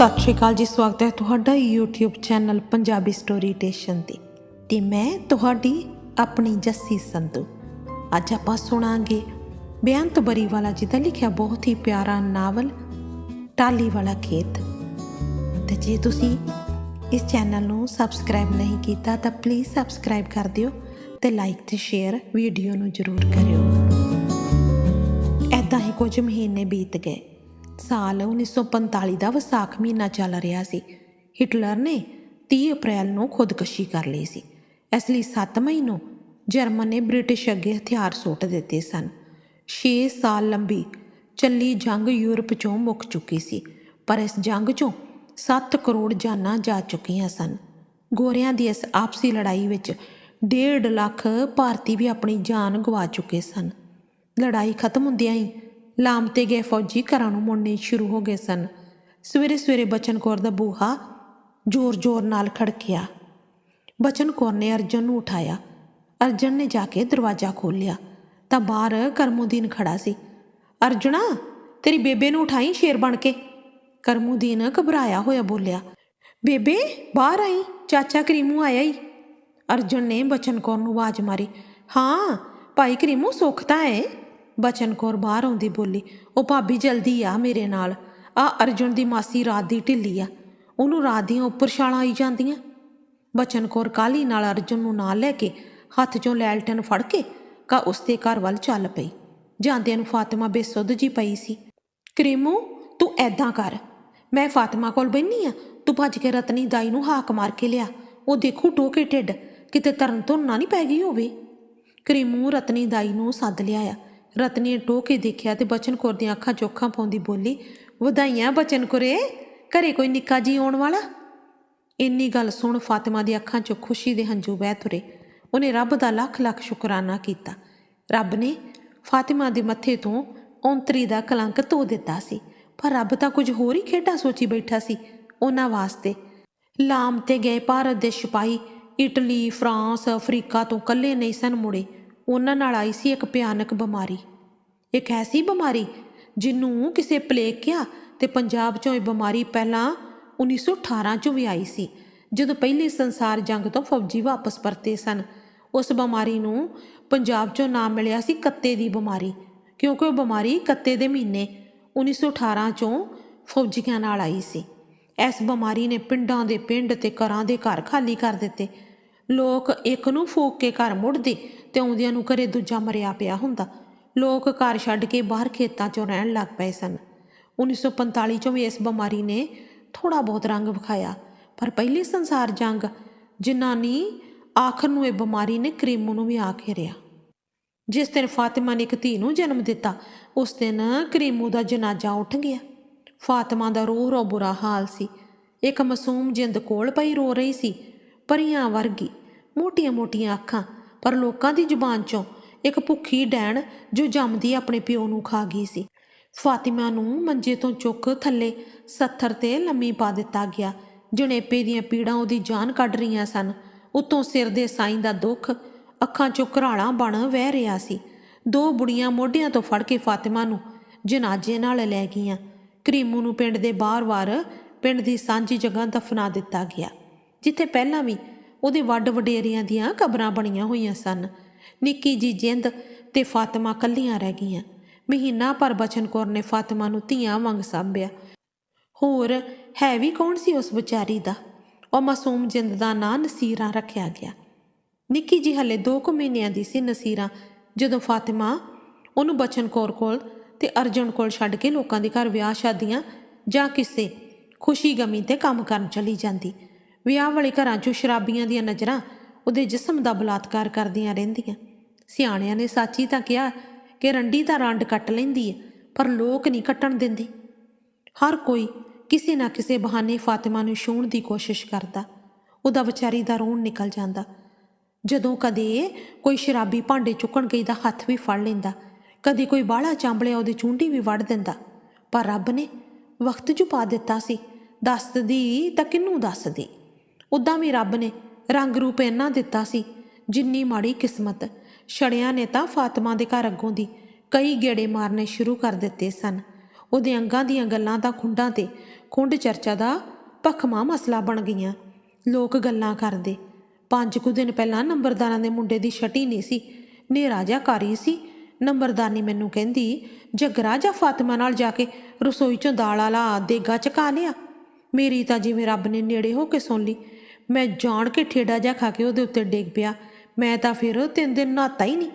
ਸਤਿ ਸ਼੍ਰੀ ਅਕਾਲ ਜੀ, ਸਵਾਗਤ ਹੈ ਤੁਹਾਡਾ YouTube channel Punjabi story station ਤੇ। ਤੇ ਮੈਂ ਤੁਹਾਡੀ ਆਪਣੀ ਜੱਸੀ ਸੰਧੂ। ਅੱਜ ਆਪਾਂ ਸੁਣਾਂਗੇ ਬੇਅੰਤ ਬਰੀਵਾਲਾ ਜੀ ਦਾ ਲਿਖਿਆ ਬਹੁਤ ਹੀ ਪਿਆਰਾ ਨਾਵਲ, ਟਾਲੀ ਵਾਲਾ ਖੇਤ। ਤੇ ਜੇ ਤੁਸੀਂ ਇਸ ਚੈਨਲ ਨੂੰ ਸਬਸਕ੍ਰਾਈਬ ਨਹੀਂ ਕੀਤਾ, ਤਾਂ ਪਲੀਜ਼ ਸਬਸਕ੍ਰਾਈਬ ਕਰ ਦਿਓ ਤੇ ਲਾਈਕ ਤੇ ਸ਼ੇਅਰ ਵੀਡੀਓ ਨੂੰ ਜ਼ਰੂਰ ਕਰਿਓ। ਐਦਾਂ ਹੀ ਕੁਝ ਮਹੀਨੇ ਬੀਤ ਗਏ। ਸਾਲ 1945 ਦਾ ਵਿਸਾਖ ਮਹੀਨਾ ਚੱਲ ਰਿਹਾ ਸੀ। ਹਿਟਲਰ ਨੇ 30 ਅਪ੍ਰੈਲ ਨੂੰ ਖੁਦਕੁਸ਼ੀ ਕਰ ਲਈ ਸੀ। ਇਸ ਲਈ 7 ਮਈ ਨੂੰ ਜਰਮਨ ਨੇ ਬ੍ਰਿਟਿਸ਼ ਅੱਗੇ ਹਥਿਆਰ ਸੁੱਟ ਦਿੱਤੇ ਸਨ। 6 ਸਾਲ ਲੰਬੀ ਚੱਲੀ ਜੰਗ ਯੂਰਪ ਚੋਂ ਮੁੱਕ ਚੁੱਕੀ ਸੀ, ਪਰ ਇਸ ਜੰਗ ਚੋਂ 7 ਕਰੋੜ ਜਾਨਾਂ ਜਾ ਚੁੱਕੀਆਂ ਸਨ। ਗੋਰਿਆਂ ਦੀ ਇਸ ਆਪਸੀ ਲੜਾਈ ਵਿੱਚ 1.5 ਲੱਖ ਭਾਰਤੀ ਵੀ ਆਪਣੀ ਜਾਨ ਗਵਾ ਚੁੱਕੇ ਸਨ। ਲੜਾਈ ਖਤਮ ਹੁੰਦਿਆਂ ਹੀ ਲਾਮ ਤੇ ਗਏ ਫੌਜੀ ਘਰਾਂ ਨੂੰ ਮੁੜਨੇ ਸ਼ੁਰੂ ਹੋ ਗਏ ਸਨ। ਸਵੇਰੇ ਸਵੇਰੇ ਬਚਨ ਕੌਰ ਦਾ ਬੂਹਾ ਜ਼ੋਰ-ਜ਼ੋਰ ਨਾਲ ਖੜਕਿਆ। ਬਚਨ ਕੌਰ ਨੇ ਅਰਜਨ ਨੂੰ ਉਠਾਇਆ। ਅਰਜਨ ਨੇ ਜਾ ਕੇ ਦਰਵਾਜ਼ਾ ਖੋਲ੍ਹਿਆ। ਤਾਂ ਬਾਹਰ ਕਰਮੂਦੀਨ ਖੜਾ ਸੀ। ਅਰਜੁਨਾ ਤੇਰੀ ਬੇਬੇ ਨੂੰ ਉਠਾਈ ਸ਼ੇਰ ਬਣ ਕੇ? ਕਰਮੂਦੀਨ ਘਬਰਾਇਆ ਹੋਇਆ ਬੋਲਿਆ, ਬੇਬੇ, ਬਾਹਰ ਆਈ, ਚਾਚਾ ਕਰੀਮੂ ਆਇਆ ਹੀ ਅਰਜਨ ਨੇ ਬਚਨ ਕੌਰ ਨੂੰ ਆਵਾਜ਼ ਮਾਰੀ, ਹਾਂ, ਭਾਈ ਕਰੀਮੂ ਸੁੱਖ ਤਾਂ ਹੈ। ਬਚਨ ਕੌਰ ਬਾਹਰ ਆਉਂਦੀ ਬੋਲੀ, ਉਹ ਭਾਬੀ ਜਲਦੀ ਆ ਮੇਰੇ ਨਾਲ। ਆ ਅਰਜੁਨ ਦੀ ਮਾਸੀ ਰਾਤ ਦੀ ਢਿੱਲੀ ਆ। ਉਹਨੂੰ ਰਾਤ ਦੀਆਂ ਉੱਪਰ ਛਾਲਾਂ ਆਈ ਜਾਂਦੀਆਂ। ਬਚਨ ਕੌਰ ਕਾਲੀ ਨਾਲ ਅਰਜੁਨ ਨੂੰ ਨਾਲ ਲੈ ਕੇ ਹੱਥ 'ਚੋਂ ਲੈਲਟਨ ਫੜ ਕੇ ਕਾ ਉਸਦੇ ਘਰ ਵੱਲ ਚੱਲ ਪਈ। ਜਾਂਦਿਆਂ ਨੂੰ ਫਾਤਿਮਾ ਬੇਸੁੱਧ ਜੀ ਪਈ ਸੀ, ਕਰੀਮੂ, ਤੂੰ ਐਦਾਂ ਕਰ। ਮੈਂ ਫਾਤਿਮਾ ਕੋਲ ਬੈਣੀ ਆ। ਤੂੰ ਭੱਜ ਕੇ ਰਤਨੀ ਦਾਈ ਨੂੰ ਹਾਕ ਮਾਰ ਕੇ ਲਿਆ। ਉਹ ਦੇਖੂ ਟੋਕੇ ਢਿੱਡ। ਕਿਤੇ ਤਰਨ ਤੋਂ ਨਾ ਨਹੀਂ ਪੈ ਗਈ ਹੋਵੇ? ਕਰੀਮੂ ਰਤਨੀ ਦਾਈ ਨੂੰ ਸੱਦ ਲਿਆਇਆ। ਰਤਨੀ ਨੇ ਟੋਕੇ ਦੇਖਿਆ ਤੇ ਬਚਨ ਕੌਰ ਦੀਆਂ ਅੱਖਾਂ ਚੋਖਾਂ ਪਾਉਂਦੀ ਬੋਲੀ, ਵਧਾਈਆਂ ਬਚਨ ਕੁਰੇ, ਘਰੇ ਕੋਈ ਨਿੱਕਾ ਜੀ ਆਉਣ ਵਾਲਾ? ਇੰਨੀ ਗੱਲ ਸੁਣ ਫਾਤਿਮਾ ਦੀ ਅੱਖਾਂ 'ਚੋਂ ਖੁਸ਼ੀ ਦੇ ਹੰਝੂ ਵਹਿ ਤੁਰੇ। ਉਹਨੇ ਰੱਬ ਦਾ ਲੱਖ ਲੱਖ ਸ਼ੁਕਰਾਨਾ ਕੀਤਾ। ਰੱਬ ਨੇ ਫਾਤਿਮਾ ਦੇ ਮੱਥੇ ਤੋਂ ਔਂਤਰੀ ਦਾ ਕਲੰਕ ਧੋ ਦਿੱਤਾ ਸੀ, ਪਰ ਰੱਬ ਤਾਂ ਕੁਝ ਹੋਰ ਹੀ ਖੇਡਾਂ ਸੋਚੀ ਬੈਠਾ ਸੀ ਉਹਨਾਂ ਵਾਸਤੇ। ਲਾਮ ਤੇ ਗਏ ਭਾਰਤ ਦੇ ਸਿਪਾਹੀ, ਇਟਲੀ, ਫਰਾਂਸ, ਅਫਰੀਕਾ ਤੋਂ ਕੱਲੇ ਨਹੀਂ ਸਨ ਮੁੜੇ। ਉਹਨਾਂ ਨਾਲ ਆਈ ਸੀ ਇੱਕ ਭਿਆਨਕ ਬਿਮਾਰੀ। ਇੱਕ ਐਸੀ ਬਿਮਾਰੀ ਜਿਹਨੂੰ ਕਿਸੇ ਪਲੇਕਿਆ ਤੇ ਪੰਜਾਬ ਚੋਂ ਇਹ ਬਿਮਾਰੀ ਪਹਿਲਾਂ 1918 ਚ ਵੀ ਆਈ ਸੀ, ਜਦੋਂ ਪਹਿਲੀ ਸੰਸਾਰ ਜੰਗ ਤੋਂ ਫੌਜੀ ਵਾਪਸ ਪਰਤੇ ਸਨ। ਉਸ ਬਿਮਾਰੀ ਨੂੰ ਪੰਜਾਬ ਚੋਂ ਨਾਮ ਮਿਲਿਆ ਸੀ ਕੱਤੇ ਦੀ ਬਿਮਾਰੀ, ਕਿਉਂਕਿ ਉਹ ਬਿਮਾਰੀ ਕੱਤੇ ਦੇ ਮਹੀਨੇ 1918 ਚੋਂ ਫੌਜੀਆਂ ਨਾਲ ਆਈ ਸੀ। ਇਸ ਬਿਮਾਰੀ ਨੇ ਪਿੰਡਾਂ ਦੇ ਪਿੰਡ ਤੇ ਘਰਾਂ ਦੇ ਘਰ ਖਾਲੀ ਕਰ ਦਿੱਤੇ। ਲੋਕ ਇੱਕ ਨੂੰ ਫੂਕ ਕੇ ਘਰ ਮੁੜਦੇ ਤੇ ਆਉਂਦਿਆਂ ਨੂੰ ਘਰੇ ਦੂਜਾ ਮਰਿਆ ਪਿਆ ਹੁੰਦਾ। ਲੋਕ ਘਰ ਛੱਡ ਕੇ ਬਾਹਰ ਖੇਤਾਂ 'ਚੋਂ ਰਹਿਣ ਲੱਗ ਪਏ ਸਨ। 1945 ਚੋਂ ਵੀ ਇਸ ਬਿਮਾਰੀ ਨੇ ਥੋੜਾ ਬਹੁਤ ਰੰਗ ਵਿਖਾਇਆ, ਪਰ ਪਹਿਲੀ ਸੰਸਾਰ ਜੰਗ ਜਿਨਾਨੀ ਆਖਰ ਨੂੰ ਇਹ ਬਿਮਾਰੀ ਨੇ ਕਰੀਮੂ ਨੂੰ ਵੀ ਆ ਘੇਰਿਆ ਜਿਸ ਦਿਨ ਫਾਤਿਮਾ ਨੇ ਇੱਕ ਧੀ ਨੂੰ ਜਨਮ ਦਿੱਤਾ, ਉਸ ਦਿਨ ਕਰੀਮੂ ਦਾ ਜਨਾਜ਼ਾ ਉੱਠ ਗਿਆ। ਫਾਤਿਮਾ ਦਾ ਰੋ ਰੋ ਬੁਰਾ ਹਾਲ ਸੀ। ਇੱਕ ਮਾਸੂਮ ਜਿੰਦ ਕੋਲ ਪਈ ਰੋ ਰਹੀ ਸੀ, ਪਰੀਆਂ ਵਰਗੀ। ਮੋਟੀਆਂ-ਮੋਟੀਆਂ ਅੱਖਾਂ, ਪਰ ਲੋਕਾਂ ਦੀ ਜ਼ੁਬਾਨ ਚੋਂ ਇੱਕ ਭੁੱਖੀ ਡੈਣ ਜੋ ਜੰਮਦੀ ਆਪਣੇ ਪਿਓ ਨੂੰ ਖਾ ਗਈ ਸੀ। ਫਾਤਿਮਾ ਨੂੰ ਮੰਜੇ ਤੋਂ ਚੁੱਕ ਥੱਲੇ ਸੱਥਰ ਤੇ ਲੰਮੀ ਪਾ ਦਿੱਤਾ ਗਿਆ। ਜਣੇਪੇ ਦੀਆਂ ਪੀੜਾਂ ਉਹਦੀ ਜਾਨ ਕੱਢ ਰਹੀਆਂ ਸਨ। ਉਤੋਂ ਸਿਰ ਦੇ ਸਾਈਂ ਦਾ ਦੁੱਖ ਅੱਖਾਂ ਚੋਂ ਘਰਾਲਾਂ ਬਣ ਵਹਿ ਰਿਹਾ ਸੀ। ਦੋ ਬੁੜੀਆਂ ਮੋਢਿਆਂ ਤੋਂ ਫੜ ਕੇ ਫਾਤਿਮਾ ਨੂੰ ਜਨਾਜ਼ੇ ਨਾਲ ਲੈ ਗਈਆਂ। ਕਰੀਮੂ ਨੂੰ ਪਿੰਡ ਦੇ ਬਾਹਰ-ਬਾਹਰ ਪਿੰਡ ਦੀ ਸਾਂਝੀ ਜਗ੍ਹਾ ਦਫਨਾ ਦਿੱਤਾ ਗਿਆ, ਜਿੱਥੇ ਪਹਿਲਾਂ ਵੀ ਉਹਦੇ ਵੱਡ ਵਡੇਰਿਆਂ ਦੀਆਂ ਕਬਰਾਂ ਬਣੀਆਂ ਹੋਈਆਂ ਸਨ। ਨਿੱਕੀ ਜੀ ਜਿੰਦ ਤੇ ਫਾਤਿਮਾ ਕੱਲੀਆਂ ਰਹਿ ਗਈਆਂ। ਮਹੀਨਾ ਭਰ ਬਚਨ ਕੌਰ ਨੇ ਫਾਤਿਮਾ ਨੂੰ ਧੀਆਂ ਵਾਂਗ ਸਾਂਭਿਆ। ਹੋਰ ਹੈ ਵੀ ਕੌਣ ਸੀ ਉਸ ਵਿਚਾਰੀ ਦਾ? ਉਹ ਮਾਸੂਮ ਜਿੰਦ ਦਾ ਨਾਂ ਨਸੀਰਾ ਰੱਖਿਆ ਗਿਆ। ਨਿੱਕੀ ਜੀ ਹਲੇ 2 ਕੁ ਮਹੀਨਿਆਂ ਦੀ ਸੀ ਨਸੀਰਾ, ਜਦੋਂ ਫਾਤਿਮਾ ਉਹਨੂੰ ਬਚਨ ਕੌਰ ਕੋਲ ਤੇ ਅਰਜਨ ਕੋਲ ਛੱਡ ਕੇ ਲੋਕਾਂ ਦੇ ਘਰ ਵਿਆਹ ਸ਼ਾਦੀਆਂ ਜਾਂ ਕਿਸੇ ਖੁਸ਼ੀ ਗਮੀ ਤੇ ਕੰਮ ਕਰਨ ਚਲੀ ਜਾਂਦੀ। ਵਿਆਹ ਵਾਲੇ ਘਰਾਂ 'ਚੋਂ ਸ਼ਰਾਬੀਆਂ ਦੀਆਂ ਨਜ਼ਰਾਂ ਉਹਦੇ ਜਿਸਮ ਦਾ ਬਲਾਤਕਾਰ ਕਰਦੀਆਂ ਰਹਿੰਦੀਆਂ। ਸਿਆਣਿਆਂ ਨੇ ਸੱਚੀ ਤਾਂ ਕਿਹਾ ਕਿ ਰੰਡੀ ਤਾਂ ਰੰਡ ਕੱਟ ਲੈਂਦੀ ਹੈ, ਪਰ ਲੋਕ ਨਹੀਂ ਕੱਟਣ ਦਿੰਦੇ। ਹਰ ਕੋਈ ਕਿਸੇ ਨਾ ਕਿਸੇ ਬਹਾਨੇ ਫਾਤਿਮਾ ਨੂੰ ਛੂਹਣ ਦੀ ਕੋਸ਼ਿਸ਼ ਕਰਦਾ। ਉਹਦਾ ਵਿਚਾਰੀ ਦਾ ਰੋਣ ਨਿਕਲ ਜਾਂਦਾ। ਜਦੋਂ ਕਦੇ ਕੋਈ ਸ਼ਰਾਬੀ ਭਾਂਡੇ ਚੁੱਕਣ ਗਈ ਦਾ ਹੱਥ ਵੀ ਫੜ ਲੈਂਦਾ। ਕਦੇ ਕੋਈ ਬਾਹਲਾ ਚਾਂਬਲਿਆ ਉਹਦੀ ਚੁੰਡੀ ਵੀ ਵੜ ਦਿੰਦਾ। ਪਰ ਰੱਬ ਨੇ ਵਕਤ ਜੁ ਪਾ ਦਿੱਤਾ ਸੀ। ਦੱਸਦੀ ਤਾਂ ਕਿੰਨੂੰ ਦੱਸਦੀ? ਉਦਾਂ ਵੀ ਰੱਬ ਨੇ ਰੰਗ ਰੂਪ ਇੰਨਾ ਦਿੱਤਾ ਸੀ, ਜਿੰਨੀ ਮਾੜੀ ਕਿਸਮਤ। ਛੜਿਆਂ ਨੇ ਤਾਂ ਫਾਤਿਮਾ ਦੇ ਘਰ ਅੱਗੋਂ ਦੀ ਕਈ ਗੇੜੇ ਮਾਰਨੇ ਸ਼ੁਰੂ ਕਰ ਦਿੱਤੇ ਸਨ। ਉਹਦੇ ਅੰਗਾਂ ਦੀਆਂ ਗੱਲਾਂ ਤਾਂ ਖੁੰਡਾਂ ਤੇ ਖੁੰਡ ਚਰਚਾ ਦਾ ਭਖਮਾ ਮਸਲਾ ਬਣ ਗਈਆਂ। ਲੋਕ ਗੱਲਾਂ ਕਰਦੇ। ਪੰਜ ਕੁ ਦਿਨ ਪਹਿਲਾਂ ਨੰਬਰਦਾਰਾਂ ਦੇ ਮੁੰਡੇ ਦੀ ਛਟੀ ਨਹੀਂ ਸੀ। ਨੇਰਾ ਜਿਹਾ ਕਾਰੀ ਸੀ। ਨੰਬਰਦਾਰਨੀ ਮੈਨੂੰ ਕਹਿੰਦੀ, ਜਗਰਾ, ਜਾਂ ਫਾਤਿਮਾ ਨਾਲ ਜਾ ਕੇ ਰਸੋਈ ਚੋਂ ਦਾਲ ਵਾਲਾ ਦੇਗਾ ਚਕਾ ਲਿਆ। ਮੇਰੀ ਤਾਂ ਜਿਵੇਂ ਰੱਬ ਨੇ ਨੇੜੇ ਹੋ ਕੇ ਸੁਣ ਲਈ। ਮੈਂ ਜਾਣ ਕੇ ਠੇਡਾ ਜਾ ਖਾ ਕੇ ਉਹਦੇ ਉੱਤੇ ਡਿੱਗ ਪਿਆ। ਮੈਂ ਤਾਂ ਫਿਰ ਤਿੰਨ ਦਿਨ ਨਹਾਤਾ ਹੀ ਨਹੀਂ।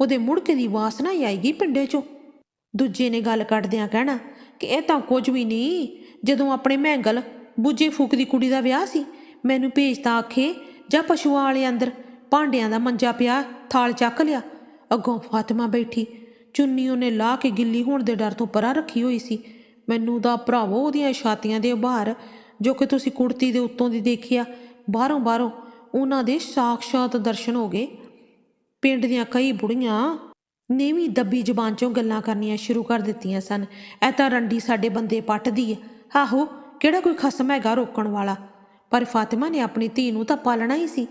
ਉਹਦੇ ਮੁੜ ਕੇ ਦੀ ਵਾਸਨਾ ਹੀ ਆਏਗੀ ਪਿੰਡੇ ਚੋਂ। ਦੂਜੇ ਨੇ ਗੱਲ ਕੱਢਦਿਆਂ ਕਹਿਣਾ ਕਿ ਇਹ ਤਾਂ ਕੁਝ ਵੀ ਨਹੀਂ, ਜਦੋਂ ਆਪਣੇ ਮਹਿੰਗਲ ਬੁੱਝੇ ਫੂਕ ਦੀ ਕੁੜੀ ਦਾ ਵਿਆਹ ਸੀ, ਮੈਨੂੰ ਭੇਜਤਾ ਆਖੇ, ਜਾਂ ਪਸ਼ੂਆਂ ਵਾਲੇ ਅੰਦਰ ਭਾਂਡਿਆਂ ਦਾ ਮੰਜਾ ਪਿਆ, ਥਾਲ ਚੱਕ ਲਿਆ। ਅੱਗੋਂ ਫਾਤਿਮਾ ਬੈਠੀ, ਚੁੰਨੀ ਉਹਨੇ ਲਾ ਕੇ ਗਿੱਲੀ ਹੋਣ ਦੇ ਡਰ ਤੋਂ ਪਰਾਂ ਰੱਖੀ ਹੋਈ ਸੀ। ਮੈਨੂੰ ਦਾ ਭਰਾਵੋ ਉਹਦੀਆਂ ਛਾਤੀਆਂ ਦੇ ਉਭਾਰ, ਜੋ ਕਿ ਤੁਸੀਂ ਕੁੜਤੀ ਦੇ ਉੱਤੋਂ ਦੀ ਦੇਖਿਆ ਬਾਹਰੋਂ ਬਾਹਰੋਂ ਉਹਨਾਂ ਦੇ ਸਾਖਸ਼ਾਤ ਦਰਸ਼ਨ ਹੋ ਗਏ। ਪਿੰਡ ਦੀਆਂ ਕਈ ਬੁੜੀਆਂ ਨੇਵੀਂ ਦੱਬੀ ਜ਼ਬਾਨ ਚੋਂ ਗੱਲਾਂ ਕਰਨੀਆਂ ਸ਼ੁਰੂ ਕਰ ਦਿੱਤੀਆਂ ਸਨ। ਐ ਤਾਂ ਰੰਡੀ ਸਾਡੇ ਬੰਦੇ ਪੱਟਦੀ ਐ ਆਹੋ, ਕਿਹੜਾ ਕੋਈ ਖਸਮ ਹੈਗਾ ਰੋਕਣ ਵਾਲਾ? ਪਰ ਫਾਤਿਮਾ ਨੇ ਆਪਣੀ ਧੀ ਨੂੰ ਤਾਂ ਪਾਲਣਾ ਹੀ ਸੀ।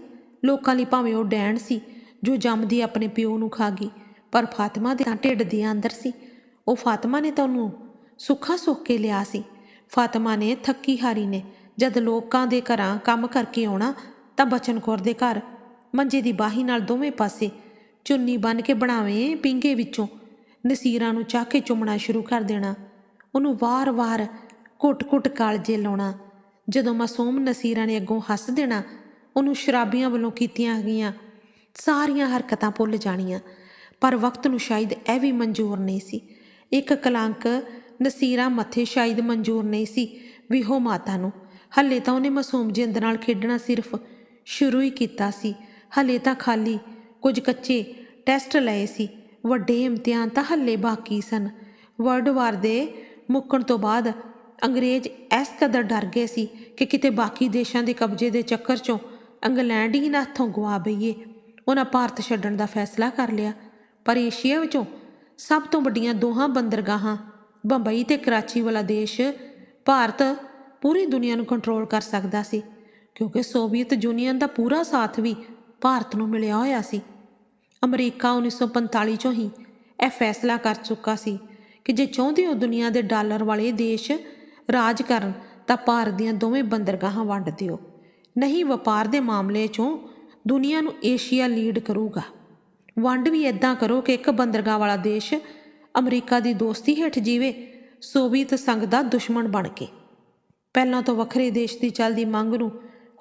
ਲੋਕਾਂ ਲਈ ਭਾਵੇਂ ਉਹ ਡੈਣ ਸੀ, ਜੋ ਜੰਮਦੀ ਆਪਣੇ ਪਿਓ ਨੂੰ ਖਾ ਗਈ। ਪਰ ਫਾਤਿਮਾ ਦੇ ਤਾਂ ਢਿੱਡ ਦੇ ਅੰਦਰ ਸੀ। ਉਹ ਫਾਤਿਮਾ ਨੇ ਤਾਂ ਉਹਨੂੰ ਸੁੱਖਾ ਸੁੱਖ ਕੇ ਲਿਆ ਸੀ। ਫਾਤਿਮਾ ਨੇ ਥੱਕੀ ਹਾਰੀ ਨੇ। ਜਦ ਲੋਕਾਂ ਦੇ ਘਰਾਂ ਕੰਮ ਕਰਕੇ ਆਉਣਾ ਤਾਂ ਬਚਨ ਕੌਰ ਦੇ ਘਰ, ਮੰਜੇ ਦੀ ਬਾਹੀ ਨਾਲ ਦੋਵੇਂ ਪਾਸੇ ਚੁੰਨੀ ਬੰਨ ਕੇ ਬਣਾਵੇਂ ਪਿੰਗੇ ਵਿੱਚੋਂ, ਨਸੀਰਾਂ ਨੂੰ ਚਾਹ ਕੇ ਚੁੰਮਣਾ ਸ਼ੁਰੂ ਕਰ ਦੇਣਾ, ਉਹਨੂੰ ਵਾਰ-ਵਾਰ ਕੁੱਟ ਕੁੱਟ ਕਾਲਜੇ ਲਾਉਣਾ, ਜਦੋਂ ਮਾਸੂਮ ਨਸੀਰਾਂ ਨੇ ਅੱਗੋਂ ਹੱਸ ਦੇਣਾ, ਉਹਨੂੰ ਸ਼ਰਾਬੀਆਂ ਵੱਲੋਂ ਕੀਤੀਆਂ ਗਈਆਂ, ਸਾਰੀਆਂ ਹਰਕਤਾਂ ਭੁੱਲ ਜਾਣੀਆਂ, ਪਰ ਵਕਤ ਨੂੰ ਸ਼ਾਇਦ ਇਹ ਵੀ ਮਨਜ਼ੂਰ ਨਹੀਂ ਸੀ। ਇੱਕ ਕਲੰਕ ਨਸੀਰਾ ਮੱਥੇ ਸ਼ਾਇਦ ਮਨਜ਼ੂਰ ਨਹੀਂ ਸੀ ਵਿਹੋ ਮਾਤਾ ਨੂੰ ਹੱਲੇ ਤਾਂ ਉਹਨੇ ਮਾਸੂਮ ਜਿੰਦ ਨਾਲ ਖੇਡਣਾ ਸਿਰਫ ਸ਼ੁਰੂ ਹੀ ਕੀਤਾ ਸੀ। ਹੱਲੇ ਤਾਂ ਖਾਲੀ ਕੁਝ ਕੱਚੇ ਟੈਸਟ ਲਏ ਸੀ। ਵੱਡੇ ਇਮਤਿਹਾਨ ਤਾਂ ਹੱਲੇ ਬਾਕੀ ਸਨ। ਵਰਲਡ ਵਾਰ ਦੇ ਮੁੱਕਣ ਤੋਂ ਬਾਅਦ ਅੰਗਰੇਜ਼ ਇਸ ਕਦਰ ਡਰ ਗਏ ਸੀ ਕਿ ਕਿਤੇ ਬਾਕੀ ਦੇਸ਼ਾਂ ਦੇ ਕਬਜ਼ੇ ਦੇ ਚੱਕਰ 'ਚੋਂ ਇੰਗਲੈਂਡ ਹੀ ਨਾ ਹੱਥੋਂ ਗਵਾ ਬਈਏ। ਉਹਨਾਂ ਭਾਰਤ ਛੱਡਣ ਦਾ ਫੈਸਲਾ ਕਰ ਲਿਆ। ਪਰ ਏਸ਼ੀਆ ਵਿੱਚੋਂ ਸਭ ਤੋਂ ਵੱਡੀਆਂ ਦੋਹਾਂ ਬੰਦਰਗਾਹਾਂ ਬੰਬਈ ਤੇ ਕਰਾਚੀ ਵਾਲਾ ਦੇਸ਼ ਭਾਰਤ ਪੂਰੀ ਦੁਨੀਆ ਨੂੰ ਕੰਟਰੋਲ ਕਰ ਸਕਦਾ ਸੀ, ਕਿਉਂਕਿ ਸੋਵੀਅਤ ਯੂਨੀਅਨ ਦਾ ਪੂਰਾ ਸਾਥ ਵੀ ਭਾਰਤ ਨੂੰ ਮਿਲਿਆ ਹੋਇਆ ਸੀ। ਅਮਰੀਕਾ 1945 ਚੋਂ ਹੀ ਇਹ ਫੈਸਲਾ ਕਰ ਚੁੱਕਾ ਸੀ ਕਿ ਜੇ ਚਾਹੁੰਦੇ ਹੋ ਦੁਨੀਆ ਦੇ ਡਾਲਰ ਵਾਲੇ ਦੇਸ਼ ਰਾਜ ਕਰਨ, ਤਾਂ ਭਾਰਤ ਦੀਆਂ ਦੋਵੇਂ ਬੰਦਰਗਾਹਾਂ ਵੰਡ ਦਿਓ। ਨਹੀਂ, ਵਪਾਰ ਦੇ ਮਾਮਲੇ 'ਚੋਂ ਦੁਨੀਆ ਨੂੰ ਏਸ਼ੀਆ ਲੀਡ ਕਰੂਗਾ। ਵੰਡ ਵੀ ਇਦਾਂ ਕਰੋ ਕਿ ਇੱਕ ਬੰਦਰਗਾਹ ਵਾਲਾ ਦੇਸ਼ ਅਮਰੀਕਾ ਦੀ ਦੋਸਤੀ ਹੇਠ ਜੀਵੇ ਸੋਵੀਅਤ ਸੰਘ ਦਾ ਦੁਸ਼ਮਣ ਬਣ ਕੇ। ਪਹਿਲਾਂ ਤੋਂ ਵੱਖਰੇ ਦੇਸ਼ ਦੀ ਚੱਲਦੀ ਮੰਗ ਨੂੰ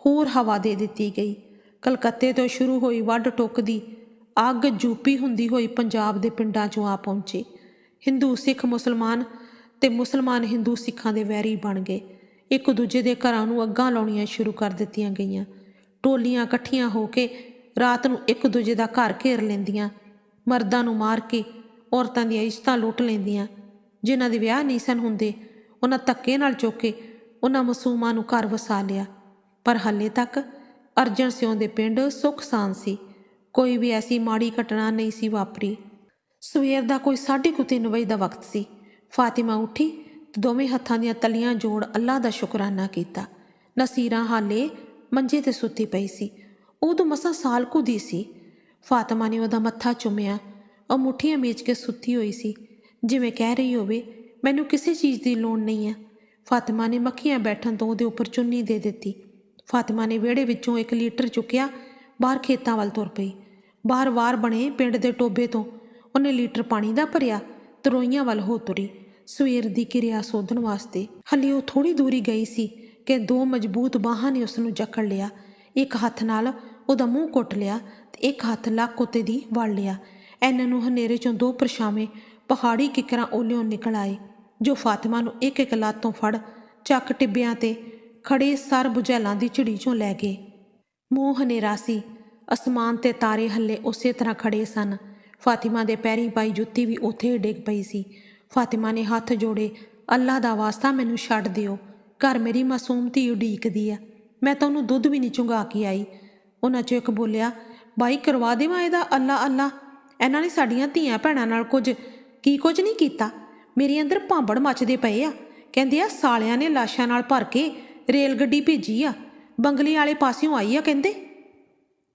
ਹੋਰ ਹਵਾ ਦੇ ਦਿੱਤੀ ਗਈ। ਕਲਕੱਤੇ ਤੋਂ ਸ਼ੁਰੂ ਹੋਈ ਵੱਡ ਟੁੱਕ ਦੀ ਅੱਗ ਜੂਪੀ ਹੁੰਦੀ ਹੋਈ ਪੰਜਾਬ ਦੇ ਪਿੰਡਾਂ 'ਚੋਂ ਆ ਪਹੁੰਚੀ। ਹਿੰਦੂ, ਸਿੱਖ, ਮੁਸਲਮਾਨ ਤੇ ਮੁਸਲਮਾਨ ਹਿੰਦੂ ਸਿੱਖਾਂ ਦੇ ਵੈਰੀ ਬਣ ਗਏ। ਇੱਕ ਦੂਜੇ ਦੇ ਘਰਾਂ ਨੂੰ ਅੱਗਾਂ ਲਾਉਣੀਆਂ ਸ਼ੁਰੂ ਕਰ ਦਿੱਤੀਆਂ ਗਈਆਂ। ਟੋਲੀਆਂ ਇਕੱਠੀਆਂ ਹੋ ਕੇ ਰਾਤ ਨੂੰ ਇੱਕ ਦੂਜੇ ਦਾ ਘਰ ਘੇਰ ਲੈਂਦੀਆਂ। ਮਰਦਾਂ ਨੂੰ ਮਾਰ ਕੇ ਔਰਤਾਂ ਦੀਆਂ ਇੱਜ਼ਤਾਂ ਲੁੱਟ ਲੈਂਦੀਆਂ। ਜਿਨ੍ਹਾਂ ਦੇ ਵਿਆਹ ਨਹੀਂ ਸਨ ਹੁੰਦੇ, ਉਹਨਾਂ ਧੱਕੇ ਨਾਲ ਚੁੱਕ ਕੇ ਉਹਨਾਂ ਮਾਸੂਮਾਂ ਨੂੰ ਘਰ ਵਸਾ ਲਿਆ। ਪਰ ਹੱਲੇ ਤੱਕ ਅਰਜਨ ਸਿਉਂ ਦੇ ਪਿੰਡ ਸੁੱਖ ਸਾਨ ਸੀ। ਕੋਈ ਵੀ ਐਸੀ ਮਾੜੀ ਘਟਨਾ ਨਹੀਂ ਸੀ ਵਾਪਰੀ। ਸਵੇਰ ਦਾ ਕੋਈ ਸਾਢੇ ਕੁ ਤਿੰਨ ਵਜੇ ਦਾ ਵਕਤ ਸੀ। ਫਾਤਿਮਾ ਉੱਠੀ ਤੇ ਦੋਵੇਂ ਹੱਥਾਂ ਦੀਆਂ ਤਲੀਆਂ ਜੋੜ ਅੱਲਾ ਦਾ ਸ਼ੁਕਰਾਨਾ ਕੀਤਾ। ਨਸੀਰਾ ਹਾਲੇ ਮੰਜੇ ਤੇ ਸੁੱਤੀ ਪਈ ਸੀ। ਉਦੋਂ ਮਸਾਂ ਸਾਲ ਕੁ ਦੀ ਸੀ। ਫਾਤਿਮਾ ਨੇ ਉਹਦਾ ਮੱਥਾ ਚੁੰਮਿਆ। ਉਹ ਮੁੱਠੀਆਂ ਮੇਚ ਕੇ ਸੁੱਤੀ ਹੋਈ ਸੀ। ਜਿਵੇਂ ਕਹਿ ਰਹੀ ਹੋਵੇ, ਮੈਨੂੰ ਕਿਸੇ ਚੀਜ਼ ਦੀ ਲੋੜ ਨਹੀਂ ਹੈ ਫਾਤਿਮਾ ਨੇ ਮੱਖੀਆਂ ਬੈਠਣ ਤੋਂ ਉਹਦੇ ਉੱਪਰ ਚੁੰਨੀ ਦੇ ਦਿੱਤੀ। ਫਾਤਿਮਾ ਨੇ ਵਿਹੜੇ ਵਿੱਚੋਂ ਇੱਕ ਲੀਟਰ ਚੁੱਕਿਆ, ਬਾਹਰ ਖੇਤਾਂ ਵੱਲ ਤੁਰ ਪਈ। ਬਾਹਰ ਵਾਰ ਬਣੇ ਪਿੰਡ ਦੇ ਟੋਬੇ ਤੋਂ ਉਹਨੇ ਲੀਟਰ ਪਾਣੀ ਦਾ ਭਰਿਆ, ਤਰੋਈਆਂ ਵੱਲ ਹੋ ਤੁਰੀ। ਸਵੇਰ ਦੀ ਕਿਰਿਆ ਸੋਧਣ ਵਾਸਤੇ ਹਲੇ ਉਹ ਥੋੜੀ ਦੂਰੀ ਗਈ ਸੀ ਕਿ ਦੋ ਮਜ਼ਬੂਤ ਬਾਹਾਂ ਨੇ ਉਸ ਨੂੰ ਜਕੜ ਲਿਆ। ਇੱਕ ਹੱਥ ਨਾਲ ਉਹਦਾ ਮੂੰਹ ਕੁੱਟ ਲਿਆ ਤੇ ਇੱਕ ਹੱਥ ਲੱਕ ਉੱਤੇ ਦੀ ਵੜ ਲਿਆ। ਐਨਾਂ ਨੂੰ ਹਨੇਰੇ ਚੋਂ ਦੋ ਪਰਛਾਵੇਂ ਪਹਾੜੀ ਕਿਕਰਾਂ ਓਲਿਓਂ ਨਿਕਲ ਆਏ। ਜੋ ਫਾਤਿਮਾ ਨੂੰ ਇੱਕ ਇੱਕ ਲੱਤ ਤੋਂ ਫੜ ਚੱਕ ਟਿੱਬਿਆਂ ਤੇ ਖੜੇ ਸਰ ਬੁਝੈਲਾਂ ਦੀ ਝਿੜੀ ਚੋਂ ਲੈ ਗਏ। ਮੂੰਹ ਹਨੇਰਾ ਸੀ। ਅਸਮਾਨ ਤੇ ਤਾਰੇ ਹੱਲੇ ਉਸੇ ਤਰ੍ਹਾਂ ਖੜੇ ਸਨ। ਫਾਤਿਮਾ ਦੇ ਪੈਰੀਂ ਪਾਈ ਜੁੱਤੀ ਵੀ ਉੱਥੇ ਹੀ ਡਿੱਗ ਪਈ ਸੀ। ਫਾਤਿਮਾ ਨੇ ਹੱਥ ਜੋੜੇ ਅੱਲਾ ਦਾ ਵਾਸਤਾ ਮੈਨੂੰ ਛੱਡ ਦਿਓ। ਘਰ ਮੇਰੀ ਮਾਸੂਮ ਧੀ ਉਡੀਕਦੀ ਆ। ਮੈਂ ਤਾਂ ਉਹਨੂੰ ਦੁੱਧ ਵੀ ਨਹੀਂ ਚੁੰਗਾ ਕੇ ਆਈ। ਉਹਨਾਂ ਚੋਂ ਇੱਕ ਬੋਲਿਆ ਬਾਈ ਕਰਵਾ ਦੇਵਾਂ ਇਹਦਾ? ਅੱਲਾ ਅੱਲਾ ਇਹਨਾਂ ਨੇ ਸਾਡੀਆਂ ਧੀਆਂ ਭੈਣਾਂ ਨਾਲ ਕੁਝ, ਕੀ ਕੁਝ ਨਹੀਂ ਕੀਤਾ? ਮੇਰੇ ਅੰਦਰ ਭਾਂਬੜ ਮੱਚਦੇ ਪਏ ਆ। ਕਹਿੰਦੇ ਆ, ਸਾਲਿਆਂ ਨੇ ਲਾਸ਼ਾਂ ਨਾਲ ਭਰ ਕੇ ਰੇਲ ਗੱਡੀ ਭੇਜੀ ਆ। ਬੰਗਲੇ ਵਾਲੇ ਪਾਸਿਓਂ ਆਈ ਆ ਕਹਿੰਦੇ।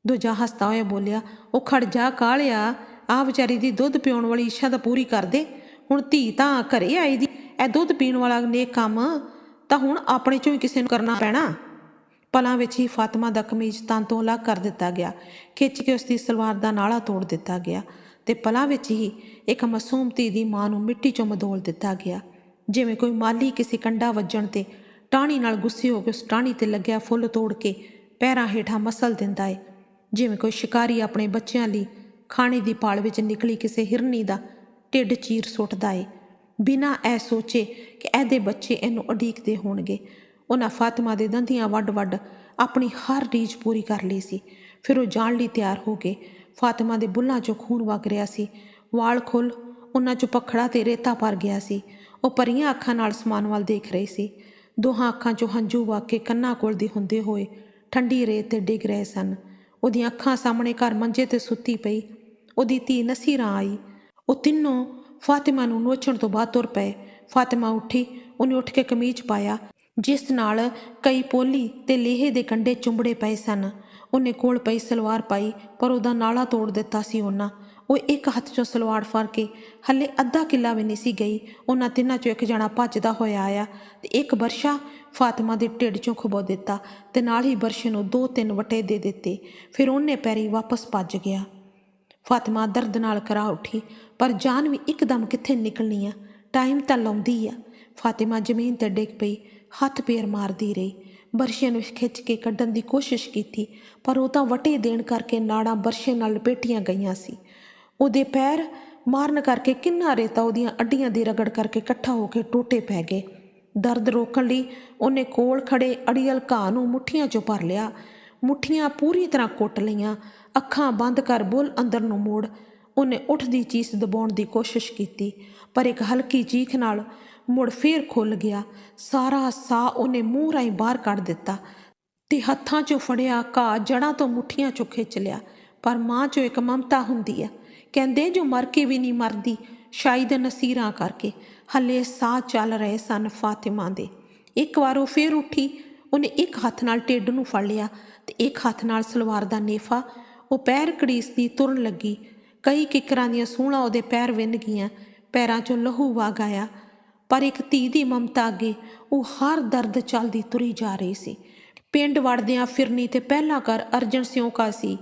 ਦੂਜਾ ਹੱਸਦਾ ਹੋਇਆ ਬੋਲਿਆ, ਉਹ ਖੜ ਜਾ ਕਾਲਿਆ ਆ ਵਿਚਾਰੀ ਦੀ ਦੁੱਧ ਪਿਉਣ ਵਾਲੀ ਇੱਛਾ ਤਾਂ ਪੂਰੀ ਕਰ ਦੇ ਹੁਣ ਧੀ ਤਾਂ ਘਰੇ ਆਈ ਦੀ, ਇਹ ਦੁੱਧ ਪੀਣ ਵਾਲਾ ਨੇ ਕੰਮ ਤਾਂ ਹੁਣ ਆਪਣੇ ਚੋਂ ਹੀ ਕਿਸੇ ਨੂੰ ਕਰਨਾ ਪੈਣਾ। ਪਲਾਂ ਵਿੱਚ ਹੀ ਫਾਤਿਮਾ ਦਾ ਕਮੀਜ਼ ਤਨ ਤੋਂ ਅਲੱਗ ਕਰ ਦਿੱਤਾ ਗਿਆ, ਖਿੱਚ ਕੇ ਉਸ ਦੀ ਸਲਵਾਰ ਦਾ ਨਾਲਾ ਤੋੜ ਦਿੱਤਾ ਗਿਆ। ਤੇ ਪਲਾਂ ਵਿੱਚ ਹੀ ਇੱਕ ਮਾਸੂਮ ਧੀ ਦੀ ਮਾਂ ਨੂੰ ਮਿੱਟੀ 'ਚੋਂ ਮਦੋਲ ਦਿੱਤਾ ਗਿਆ। ਜਿਵੇਂ ਕੋਈ ਮਾਲੀ ਕਿਸੇ ਕੰਡਾ ਵੱਜਣ ਤੇ ਟਾਹਣੀ ਨਾਲ ਗੁੱਸੇ ਹੋ ਕੇ ਉਸ ਟਾਹਣੀ ਤੇ ਲੱਗਿਆ ਫੁੱਲ ਤੋੜ ਕੇ ਪੈਰਾਂ ਹੇਠਾਂ ਮਸਲ ਦਿੰਦਾ ਏ। ਜਿਵੇਂ ਕੋਈ ਸ਼ਿਕਾਰੀ ਆਪਣੇ ਬੱਚਿਆਂ ਲਈ ਖਾਣੇ ਦੀ ਪਾਲ ਵਿੱਚ ਨਿਕਲੀ ਕਿਸੇ ਹਿਰਨੀ ਦਾ ਢਿੱਡ ਚੀਰ ਸੁੱਟਦਾ ਏ। ਬਿਨਾਂ ਐ ਸੋਚੇ ਕਿ ਇਹਦੇ ਬੱਚੇ ਇਹਨੂੰ ਉਡੀਕਦੇ ਹੋਣਗੇ, ਉਹਨਾਂ ਫਾਤਿਮਾ ਦੇ ਦੰਦੀਆਂ ਵੱਡ-ਵੱਡ ਆਪਣੀ ਹਰ ਰੀਝ ਪੂਰੀ ਕਰ ਲਈ ਸੀ। ਫਿਰ ਉਹ ਜਾਣ ਲਈ ਤਿਆਰ ਹੋ ਗਏ। ਫਾਤਿਮਾ ਦੇ ਬੁੱਲਾਂ 'ਚੋਂ ਖੂਨ ਵਗ ਰਿਹਾ ਸੀ। ਵਾਲ ਖੁੱਲ ਉਹਨਾਂ 'ਚੋਂ ਪਖੜਾ ਤੇ ਰੇਤਾ ਭਰ ਗਿਆ ਸੀ। ਉਹ ਪਰੀਆਂ ਅੱਖਾਂ ਨਾਲ ਸਮਾਨ ਵੱਲ ਦੇਖ ਰਹੀ ਸੀ। ਦੋਹਾਂ ਅੱਖਾਂ 'ਚੋਂ ਹੰਝੂ ਵਗ ਕੇ ਕੰਨਾਂ ਕੋਲ ਦੀ ਹੁੰਦੇ ਹੋਏ ਠੰਡੀ ਰੇਤ ਤੇ ਡਿੱਗ ਰਹੇ ਸਨ। ਉਹਦੀਆਂ ਅੱਖਾਂ ਸਾਹਮਣੇ ਘਰ ਮੰਜੇ ਤੇ ਸੁੱਤੀ ਪਈ। ਉਹਦੀ ਧੀ ਨਸੀਰਾਂ ਆਈ। ਉਹ ਤਿੰਨੋਂ ਫਾਤਿਮਾ ਨੂੰ ਨੋਚਣ ਤੋਂ ਬਾਅਦ ਤੁਰ ਪਏ। ਫਾਤਿਮਾ ਉੱਠੀ, ਉਹਨੇ ਉੱਠ ਕੇ ਕਮੀਜ਼ ਪਾਇਆ। ਜਿਸ ਨਾਲ ਕਈ ਪੋਲੀ ਤੇ ਲੇਹੇ ਦੇ ਕੰਡੇ ਚੁੰਬੜੇ ਪਏ ਸਨ। ਉਹਨੇ ਕੋਲ ਪਈ ਸਲਵਾਰ ਪਾਈ, ਪਰ ਉਹਦਾ ਨਾਲਾ ਤੋੜ ਦਿੱਤਾ ਸੀ ਉਹਨਾਂ। ਉਹ ਇੱਕ ਹੱਥ 'ਚੋਂ ਸਲਵਾਰ ਫੜ ਕੇ, ਹੱਲੇ ਅੱਧਾ ਕਿੱਲਾ ਵੀ ਨਹੀਂ ਸੀ ਗਈ। ਉਹਨਾਂ ਤਿੰਨਾਂ 'ਚੋਂ ਇੱਕ ਜਣਾ ਭੱਜਦਾ ਹੋਇਆ ਆਇਆ ਤੇ ਇੱਕ ਬਰਸ਼ਾ ਫਾਤਿਮਾ ਦੇ ਢਿੱਡ 'ਚੋਂ ਖਬੋ ਦਿੱਤਾ ਤੇ ਨਾਲ ਹੀ ਬਰਸ਼ੇ ਨੂੰ ਦੋ ਤਿੰਨ ਵਟੇ ਦੇ ਦਿੱਤੇ। ਫਿਰ ਉਹਨੇ ਪੈਰੀ ਵਾਪਸ ਭੱਜ ਗਿਆ। ਫਾਤਿਮਾ ਦਰਦ ਨਾਲ ਕਰਾ ਉੱਠੀ, ਪਰ ਜਾਨ ਵੀ ਇੱਕਦਮ ਕਿੱਥੇ ਨਿਕਲਣੀ ਆ? ਟਾਈਮ ਤਾਂ ਲਾਉਂਦੀ ਆ। ਫਾਤਿਮਾ ਜ਼ਮੀਨ ਤੇ ਡਿੱਗ ਪਈ, ਹੱਥ ਪੈਰ ਮਾਰਦੀ ਰਹੀ। ਬਰਸ਼ੇ ਨੂੰ ਖਿੱਚ ਕੇ ਕੱਢਣ ਦੀ ਕੋਸ਼ਿਸ਼ ਕੀਤੀ, ਪਰ ਉਹ ਤਾਂ ਵਟੇ ਦੇਣ ਕਰਕੇ ਨਾੜਾਂ ਬਰਸ਼ੇ ਨਾਲ ਲਪੇਟੀਆਂ ਗਈਆਂ ਸੀ। ਉਹਦੇ ਪੈਰ ਮਾਰਨ ਕਰਕੇ ਕਿੰਨਾ ਰੇਤਾ ਉਹਦੀਆਂ ਅੱਡੀਆਂ ਦੀ ਰਗੜ ਕਰਕੇ ਇਕੱਠਾ ਹੋ ਕੇ ਟੋਟੇ ਪੈ ਗਏ। ਦਰਦ ਰੋਕਣ ਲਈ ਉਹਨੇ ਕੋਲ ਖੜੇ ਅੜੀਅਲ ਘਾਹ ਨੂੰ ਮੁੱਠੀਆਂ 'ਚੋਂ ਭਰ ਲਿਆ। ਮੁੱਠੀਆਂ ਪੂਰੀ ਤਰ੍ਹਾਂ ਕੁੱਟ ਲਈਆਂ। ਅੱਖਾਂ ਬੰਦ ਕਰ ਬੁੱਲ ਅੰਦਰ ਨੂੰ ਮੋੜ ਉਹਨੇ ਉੱਠਦੀ ਚੀਸ ਦਬਾਉਣ ਦੀ ਕੋਸ਼ਿਸ਼ ਕੀਤੀ, ਪਰ ਇੱਕ ਹਲਕੀ ਚੀਖ ਨਾਲ ਮੁੜ ਫੇਰ ਖੁੱਲ ਗਿਆ। ਸਾਰਾ ਸਾਹ ਉਹਨੇ ਮੂੰਹ ਰਾਹੀਂ ਬਾਹਰ ਕੱਢ ਦਿੱਤਾ ਤੇ ਹੱਥਾਂ 'ਚੋਂ ਫੜਿਆ, ਘਾਹ ਜੜਾਂ ਤੋਂ ਮੁੱਠੀਆਂ 'ਚੋਂ ਖਿੱਚ ਲਿਆ। ਪਰ ਮਾਂ 'ਚੋਂ ਇੱਕ ਮਮਤਾ ਹੁੰਦੀ ਆ। ਕਹਿੰਦੇ ਜੋ ਮਰ ਕੇ ਵੀ ਨਹੀਂ ਮਰਦੀ ਸ਼ਾਇਦ ਨਸੀਰਾਂ ਕਰਕੇ। ਹੱਲੇ ਸਾਹ ਚੱਲ ਰਹੇ ਸਨ ਫਾਤਿਮਾ ਦੇ। ਇੱਕ ਵਾਰ ਉਹ ਫੇਰ ਉੱਠੀ, ਉਹਨੇ ਇੱਕ ਹੱਥ ਨਾਲ ਢਿੱਡ ਨੂੰ ਫੜ ਲਿਆ ਤੇ ਇੱਕ ਹੱਥ ਨਾਲ ਸਲਵਾਰ ਦਾ ਨੇਫਾ। ਉਹ ਪੈਰ ਕੜੀਸਦੀ ਤੁਰਨ ਲੱਗੀ। ਕਈ ਕਿਕਰਾਂ ਦੀਆਂ ਸੂਹਣਾ ਉਹਦੇ ਪੈਰ ਵਿੰਨ ਗਈਆਂ। ਪੈਰਾਂ 'ਚੋਂ ਲਹੂ ਵਗ ਆਇਆ। ਪਰ ਇੱਕ ਧੀ ਦੀ ਮਮਤਾ ਅੱਗੇ ਉਹ ਹਰ ਦਰਦ ਚੱਲਦੀ ਤੁਰੀ ਜਾ ਰਹੀ ਸੀ। ਪਿੰਡ ਵੜਦਿਆਂ ਫਿਰਨੀ ਤੇ ਪਹਿਲਾ ਘਰ ਅਰਜਨ ਸਿਉਂ ਕਾ ਸੀ।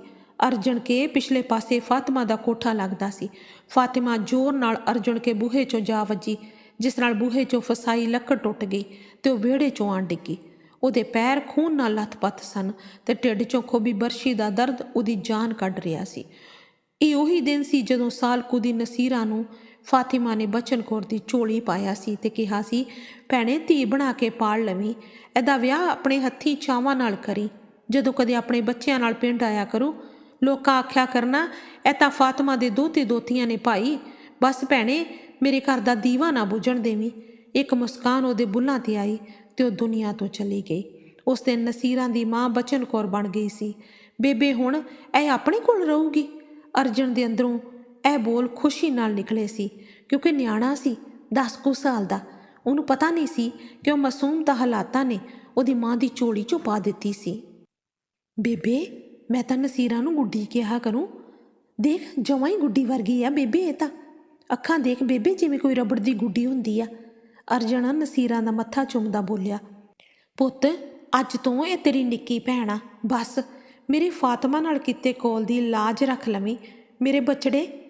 ਅਰਜਨ ਕੇ ਪਿਛਲੇ ਪਾਸੇ ਫਾਤਿਮਾ ਦਾ ਕੋਠਾ ਲੱਗਦਾ ਸੀ। ਫਾਤਿਮਾ ਜ਼ੋਰ ਨਾਲ ਅਰਜਨ ਕੇ ਬੂਹੇ 'ਚੋਂ ਜਾ ਵੱਜੀ, ਜਿਸ ਨਾਲ ਬੂਹੇ 'ਚੋਂ ਫਸਾਈ ਲੱਕੜ ਟੁੱਟ ਗਈ ਤੇ ਉਹ ਵਿਹੜੇ 'ਚੋਂ ਆਣ ਡਿੱਗੀ। ਉਹਦੇ ਪੈਰ ਖੂਨ ਨਾਲ ਲੱਥਪੱਥ ਸਨ ਤੇ ਢਿੱਡ 'ਚੋਂ ਖੋਬੀ ਬਰਸ਼ੀ ਦਾ ਦਰਦ ਉਹਦੀ ਜਾਨ ਕੱਢ ਰਿਹਾ ਸੀ। ਇਹ ਉਹੀ ਦਿਨ ਸੀ ਜਦੋਂ ਸਾਲਕੂ ਦੀ ਨਸੀਰਾ ਨੂੰ ਫਾਤਿਮਾ ਨੇ ਬਚਨ ਕੌਰ ਦੀ ਝੋਲੀ ਪਾਇਆ ਸੀ ਤੇ ਕਿਹਾ ਸੀ, ਭੈਣੇ, ਧੀ ਬਣਾ ਕੇ ਪਾਲ ਲਵੀਂ। ਇਹਦਾ ਵਿਆਹ ਆਪਣੇ ਹੱਥੀਂ ਚਾਵਾਂ ਨਾਲ ਕਰੀ। ਜਦੋਂ ਕਦੇ ਆਪਣੇ ਬੱਚਿਆਂ ਨਾਲ ਪਿੰਡ ਆਇਆ ਕਰੂ, ਲੋਕਾਂ ਆਖਿਆ ਕਰਨਾ, ਇਹ ਤਾਂ ਫਾਤਿਮਾ ਦੇ ਦੋਤੇ ਦੋਤੀਆਂ ਨੇ ਭਾਈ। ਬਸ ਭੈਣੇ, ਮੇਰੇ ਘਰ ਦਾ ਦੀਵਾ ਨਾ ਬੁਝਣ ਦੇਵੀਂ। ਇੱਕ ਮੁਸਕਾਨ ਉਹਦੇ ਬੁੱਲਾਂ ਤੇ ਆਈ ਤੇ ਉਹ ਦੁਨੀਆ ਤੋਂ ਚਲੀ ਗਈ। ਉਸ ਦਿਨ ਨਸੀਰਾਂ ਦੀ ਮਾਂ ਬਚਨ ਕੌਰ ਬਣ ਗਈ ਸੀ। ਬੇਬੇ ਹੁਣ ਇਹ ਆਪਣੇ ਕੋਲ ਰਹੂਗੀ? ਅਰਜਨ ਦੇ ਅੰਦਰੋਂ ਇਹ ਬੋਲ ਖੁਸ਼ੀ ਨਾਲ ਨਿਕਲੇ ਸੀ, ਕਿਉਂਕਿ ਨਿਆਣਾ ਸੀ 10 ਕੁ ਸਾਲ ਦਾ। ਉਹਨੂੰ ਪਤਾ ਨਹੀਂ ਸੀ ਕਿ ਉਹ ਮਾਸੂਮ ਤਾਂ ਹਾਲਾਤਾਂ ਨੇ ਉਹਦੀ ਮਾਂ ਦੀ ਝੋਲੀ 'ਚੋਂ ਪਾ ਦਿੱਤੀ ਸੀ। ਬੇਬੇ, ਮੈਂ ਤਾਂ ਨਸੀਰਾਂ ਨੂੰ ਗੁੱਡੀ ਕਿਹਾ ਕਰੂੰ। ਦੇਖ, ਜਮਾਂ ਹੀ ਗੁੱਡੀ ਵਰਗੀ ਆ ਬੇਬੇ ਇਹ ਤਾਂ। ਅੱਖਾਂ ਦੇਖ ਬੇਬੇ ਜਿਵੇਂ ਕੋਈ ਰਬੜ ਦੀ ਗੁੱਡੀ ਹੁੰਦੀ ਆ। ਅਰਜਨ ਨਸੀਰਾਂ ਦਾ ਮੱਥਾ ਚੁੰਮਦਾ ਬੋਲਿਆ, ਪੁੱਤ, ਅੱਜ ਤੋਂ ਇਹ ਤੇਰੀ ਨਿੱਕੀ ਭੈਣ ਆ। ਬਸ, ਮੇਰੀ ਫਾਤਮਾ ਨਾਲ ਕੀਤੇ ਕੋਲ ਦੀ ਲਾਜ ਰੱਖ ਲਵੀਂ। ਮੇਰੇ ਬਚੜੇ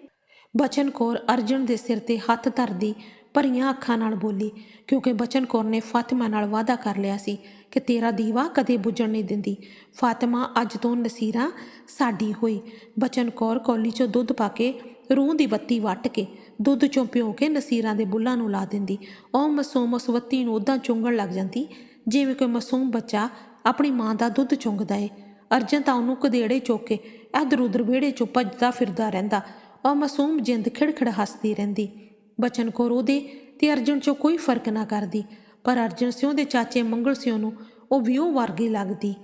ਬਚਨ ਕੌਰ ਅਰਜਨ ਦੇ ਸਿਰ ਤੇ ਹੱਥ ਧਰਦੀ ਭਰੀਆਂ ਅੱਖਾਂ ਨਾਲ ਬੋਲੀ, ਕਿਉਂਕਿ ਬਚਨ ਕੌਰ ਨੇ ਫਾਤਿਮਾ ਨਾਲ ਵਾਅਦਾ ਕਰ ਲਿਆ ਸੀ ਕਿ ਤੇਰਾ ਦੀਵਾ ਕਦੇ ਬੁਝਣ ਨਹੀਂ ਦਿੰਦੀ। ਫਾਤਿਮਾ ਅੱਜ ਤੋਂ ਨਸੀਰਾ ਸਾਡੀ ਹੋਈ। ਬਚਨ ਕੌਰ ਕੌਲੀ 'ਚੋਂ ਦੁੱਧ ਪਾ ਕੇ ਰੂਹ ਦੀ ਬੱਤੀ ਵੱਟ ਕੇ ਦੁੱਧ 'ਚੋਂ ਪਿਓ ਕੇ ਨਸੀਰਾਂ ਦੇ ਬੁੱਲਾਂ ਨੂੰ ਲਾ ਦਿੰਦੀ। ਉਹ ਮਾਸੂਮ ਉਸ ਬੱਤੀ ਨੂੰ ਉਦਾਂ ਚੁੰਗਣ ਲੱਗ ਜਾਂਦੀ, ਜਿਵੇਂ ਕੋਈ ਮਾਸੂਮ ਬੱਚਾ ਆਪਣੀ ਮਾਂ ਦਾ ਦੁੱਧ ਚੁੰਗਦਾ ਏ। ਅਰਜਨ ਤਾਂ ਉਹਨੂੰ ਕਦੇੜੇ ਚੁੱਕ ਕੇ ਇੱਧਰ ਉੱਧਰ ਵਿਹੜੇ 'ਚੋਂ ਭੱਜਦਾ ਫਿਰਦਾ ਰਹਿੰਦਾ। ਉਹ ਮਾਸੂਮ ਜਿੰਦ ਖਿੜਖਿੜ ਹੱਸਦੀ ਰਹਿੰਦੀ। ਬਚਨ ਕੌਰ ਉਹਦੇ ਤੇ ਅਰਜਨ 'ਚੋਂ ਕੋਈ ਫ਼ਰਕ ਨਾ ਕਰਦੀ। ਪਰ ਅਰਜਨ ਸਿਉਂ ਦੇ ਚਾਚੇ ਮੰਗਲ ਸਿਉਂ ਨੂੰ ਉਹ ਵਿਉ ਵਰਗੀ ਲੱਗਦੀ।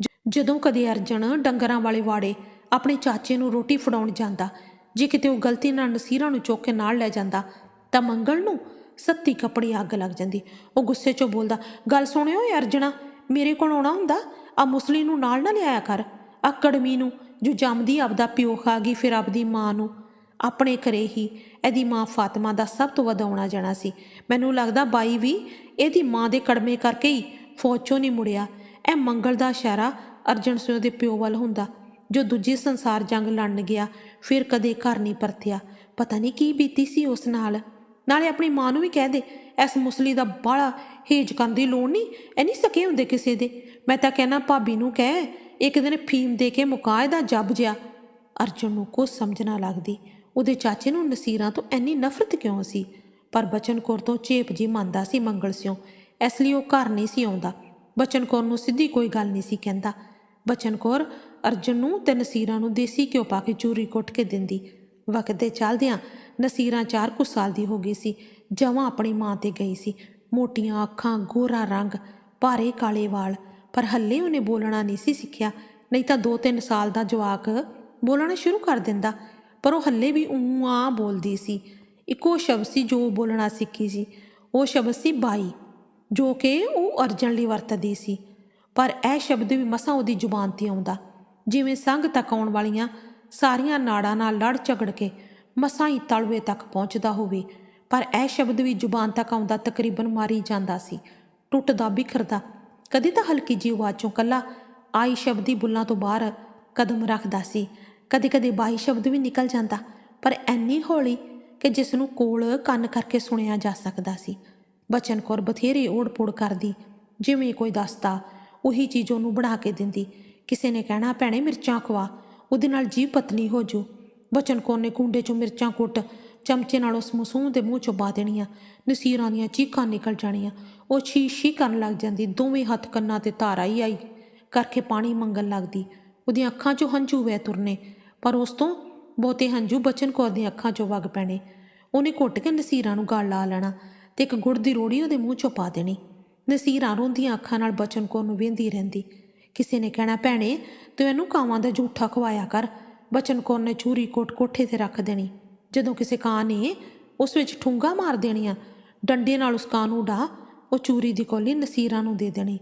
ਜ- ਜਦੋਂ ਕਦੇ ਅਰਜਨ ਡੰਗਰਾਂ ਵਾਲੇ ਵਾੜੇ ਆਪਣੇ ਚਾਚੇ ਨੂੰ ਰੋਟੀ ਫੜਾਉਣ ਜਾਂਦਾ, ਜੇ ਕਿਤੇ ਉਹ ਗਲਤੀ ਨਾਲ ਨਸੀਰਾਂ ਨੂੰ ਚੁੱਕ ਕੇ ਨਾਲ ਲੈ ਜਾਂਦਾ, ਤਾਂ ਮੰਗਲ ਨੂੰ ਸੱਤੀ ਕੱਪੜੀ ਅੱਗ ਲੱਗ ਜਾਂਦੀ। ਉਹ ਗੁੱਸੇ 'ਚੋਂ ਬੋਲਦਾ, ਗੱਲ ਸੁਣਿਓ ਏ ਅਰਜਣਾ ਮੇਰੇ ਕੋਲ ਆਉਣਾ ਹੁੰਦਾ, ਆ ਮੁਸਲੀ ਨੂੰ ਨਾਲ ਨਾ ਲਿਆਇਆ ਕਰ। ਆ ਕੜਮੀ ਨੂੰ, ਜੋ ਜੰਮਦੀ ਆਪਦਾ ਪਿਓ ਖਾ ਗਈ, ਫਿਰ ਆਪਦੀ ਮਾਂ ਨੂੰ। ਆਪਣੇ ਘਰੇ ਹੀ ਇਹਦੀ ਮਾਂ ਫਾਤਮਾ ਦਾ ਸਭ ਤੋਂ ਵੱਧ ਆਉਣਾ ਜਾਣਾ ਸੀ। ਮੈਨੂੰ ਲੱਗਦਾ ਬਾਈ ਵੀ ਇਹਦੀ ਮਾਂ ਦੇ ਕੜਮੇ ਕਰਕੇ ਹੀ ਫੌਜ ਚੋਂ ਨਹੀਂ ਮੁੜਿਆ। ਇਹ ਮੰਗਲ ਦਾ ਇਸ਼ਾਰਾ ਅਰਜਨ ਸਿੰਘ ਦੇ ਪਿਓ ਵੱਲ ਹੁੰਦਾ, ਜੋ ਦੂਜੀ ਸੰਸਾਰ ਜੰਗ ਲੜਨ ਗਿਆ, ਫਿਰ ਕਦੇ ਘਰ ਨਹੀਂ ਪਰਤਿਆ। ਪਤਾ ਨਹੀਂ ਕੀ ਬੀਤੀ ਸੀ ਉਸ ਨਾਲ। ਨਾਲੇ ਆਪਣੀ ਮਾਂ ਨੂੰ ਵੀ ਕਹਿ ਦੇ, ਇਸ ਮੁਸਲੀ ਦਾ ਬਾਲਾ ਹੇਜ ਕਰਨ ਦੀ ਲੋੜ ਨਹੀਂ ਐ ਨਹੀਂ ਸਕੇ ਹੁੰਦੇ ਕਿਸੇ ਦੇ। ਮੈਂ ਤਾਂ ਕਹਿਣਾ ਭਾਬੀ ਨੂੰ ਕਹਿ, ਇੱਕ ਦਿਨ ਫੀਮ ਦੇ ਕੇ ਮੁਕਾ ਇਹਦਾ ਜੱਬ ਜਿਆ। ਅਰਜਨ ਨੂੰ ਕੁਛ ਸਮਝ ਨਾ ਲੱਗਦੀ। ਉਹਦੇ ਚਾਚੇ ਨੂੰ ਨਸੀਰਾਂ ਤੋਂ ਇੰਨੀ ਨਫ਼ਰਤ ਕਿਉਂ ਸੀ? ਪਰ ਬਚਨ ਕੌਰ ਤੋਂ ਚੇਪ ਜੀ ਮੰਨਦਾ ਸੀ ਮੰਗਲ ਸਿਓ ਇਸ ਲਈ ਉਹ ਘਰ ਨਹੀਂ ਸੀ ਆਉਂਦਾ। ਬਚਨ ਕੌਰ ਨੂੰ ਸਿੱਧੀ ਕੋਈ ਗੱਲ ਨਹੀਂ ਸੀ ਕਹਿੰਦਾ। ਬਚਨ ਕੌਰ, ਅਰਜਨ ਨੂੰ ਤੇ ਨਸੀਰਾਂ ਨੂੰ ਦੇਸੀ ਘਿਓ ਪਾ ਕੇ ਚੂਰੀ ਕੁੱਟ ਕੇ ਦਿੰਦੀ। ਵਕਤ ਦੇ ਚੱਲਦਿਆਂ ਨਸੀਰਾਂ ਚਾਰ ਕੁ ਸਾਲ ਦੀ ਹੋ ਗਈ ਸੀ। ਜਮਾਂ ਆਪਣੀ ਮਾਂ ਤੇ ਗਈ ਸੀ। ਮੋਟੀਆਂ ਅੱਖਾਂ, ਗੋਰਾ ਰੰਗ, ਭਾਰੇ ਕਾਲੇ ਵਾਲ। ਪਰ ਹੱਲੇ ਉਹਨੇ ਬੋਲਣਾ ਨਹੀਂ ਸੀ ਸਿੱਖਿਆ। ਨਹੀਂ ਤਾਂ 2-3 ਸਾਲ ਦਾ ਜਵਾਕ ਬੋਲਣਾ ਸ਼ੁਰੂ ਕਰ ਦਿੰਦਾ। ਪਰ ਉਹ ਹੱਲੇ ਵੀ ਊਂ ਆ ਬੋਲਦੀ ਸੀ। ਇੱਕੋ ਸ਼ਬਦ ਸੀ ਜੋ ਬੋਲਣਾ ਸਿੱਖੀ ਸੀ। ਉਹ ਸ਼ਬਦ ਸੀ ਬਾਈ, ਜੋ ਕਿ ਉਹ ਅਰਜਨ ਲਈ ਵਰਤਦੀ ਸੀ। ਪਰ ਇਹ ਸ਼ਬਦ ਵੀ ਮਸਾਂ ਉਹਦੀ ਜ਼ੁਬਾਨ ਤੇ ਆਉਂਦਾ। ਜਿਵੇਂ ਸੰਗ ਤੱਕ ਆਉਣ ਵਾਲੀਆਂ ਸਾਰੀਆਂ ਨਾੜਾਂ ਨਾਲ ਲੜ ਝਗੜ ਕੇ ਮਸਾਂ ਹੀ ਤਲਵੇ ਤੱਕ ਪਹੁੰਚਦਾ ਹੋਵੇ। ਪਰ ਇਹ ਸ਼ਬਦ ਵੀ ਜ਼ੁਬਾਨ ਤੱਕ ਆਉਂਦਾ ਤਕਰੀਬਨ ਮਾਰੀ ਜਾਂਦਾ ਸੀ। ਟੁੱਟਦਾ, ਬਿਖਰਦਾ, ਕਦੇ ਤਾਂ ਹਲਕੀ ਜਿਹੀ ਆਵਾਜ਼ ਚੋਂ ਕੱਲਾ ਆਈ ਸ਼ਬਦੀ ਬੁੱਲਾਂ ਤੋਂ ਬਾਹਰ ਕਦਮ ਰੱਖਦਾ ਸੀ। ਕਦੇ ਕਦੇ ਬਾਈ ਸ਼ਬਦ ਵੀ ਨਿਕਲ ਜਾਂਦਾ, ਪਰ ਐਨੀ ਹੌਲੀ ਕਿ ਜਿਸ ਨੂੰ ਕੋਲ ਕੰਨ ਕਰਕੇ ਸੁਣਿਆ ਜਾ ਸਕਦਾ ਸੀ। ਬਚਨ ਕੌਰ ਬਥੇਰੇ ਓੜ-ਪੋੜ ਕਰਦੀ, ਜਿਵੇਂ ਕੋਈ ਦੱਸਦਾ, ਉਹੀ ਚੀਜ਼ ਉਹਨੂੰ ਬਣਾ ਕੇ ਦਿੰਦੀ। ਕਿਸੇ ਨੇ ਕਹਿਣਾ, ਭੈਣੇ, ਮਿਰਚਾਂ ਖਵਾ, ਉਹਦੇ ਨਾਲ ਜੀਭ ਪਤਲੀ ਹੋ ਜੂ। ਬਚਨ ਕੌਰ ਨੇ ਕੁੰਡੇ ਚੋਂ ਮਿਰਚਾਂ ਕੁੱਟ, ਚਮਚੇ ਨਾਲ ਉਸ ਮਸੂਮ ਦੇ ਮੂੰਹ ਚੋਂ ਪਾ ਦੇਣੀਆਂ। ਨਸੀਰਾਂ ਦੀਆਂ ਚੀਕਾਂ ਨਿਕਲ ਜਾਣੀਆਂ। ਉਹ ਛੀ-ਛੀ ਕਰਨ ਲੱਗ ਜਾਂਦੀ, ਦੋਵੇਂ ਹੱਥ ਕੰਨਾਂ ਤੇ ਧਾਰਾ ਹੀ ਆਈ ਕਰਕੇ ਪਾਣੀ ਮੰਗਣ ਲੱਗਦੀ। ਉਹਦੀਆਂ ਅੱਖਾਂ 'ਚੋਂ ਹੰਝੂ ਵਹਿ ਤੁਰਨੇ। ਪਰ ਉਸ ਤੋਂ ਬਹੁਤੇ ਹੰਝੂ ਬਚਨ ਕੌਰ ਦੀਆਂ ਅੱਖਾਂ 'ਚੋਂ ਵਗ ਪੈਣੇ। ਉਹਨੇ ਘੁੱਟ ਕੇ ਨਸੀਰਾਂ ਨੂੰ ਗਲ ਲਾ ਲੈਣਾ ਤੇ ਇੱਕ ਗੁੜ ਦੀ ਰੋੜੀ ਉਹਦੇ ਮੂੰਹ 'ਚੋਂ ਪਾ ਦੇਣੀ। ਨਸੀਰਾਂ ਰੋਂਦੀਆਂ ਅੱਖਾਂ ਨਾਲ ਬਚਨ ਕੌਰ ਨੂੰ ਵੇਂਦੀ ਰਹਿੰਦੀ। ਕਿਸੇ ਨੇ ਕਹਿਣਾ, ਭੈਣੇ, ਤੂੰ ਇਹਨੂੰ ਕਾਵਾਂ ਦਾ ਝੂਠਾ ਖਵਾਇਆ ਕਰ। ਬਚਨ ਕੌਰ ਨੇ ਚੂਰੀ ਕੋਟ ਕੋਠੇ ਤੇ ਰੱਖ ਦੇਣੀ। ਜਦੋਂ ਕਿਸੇ ਕਾਂ ਨੇ ਉਸ ਵਿੱਚ ਠੁੰਗਾ ਮਾਰ ਦੇਣੀਆਂ, ਡੰਡੇ ਨਾਲ ਉਸ ਕਾਂ ਨੂੰ ਡਾ ਉਹ ਚੂਰੀ ਦੀ ਕੋਲੀ ਨਸੀਰਾਂ ਨੂੰ ਦੇ ਦੇਣੀ।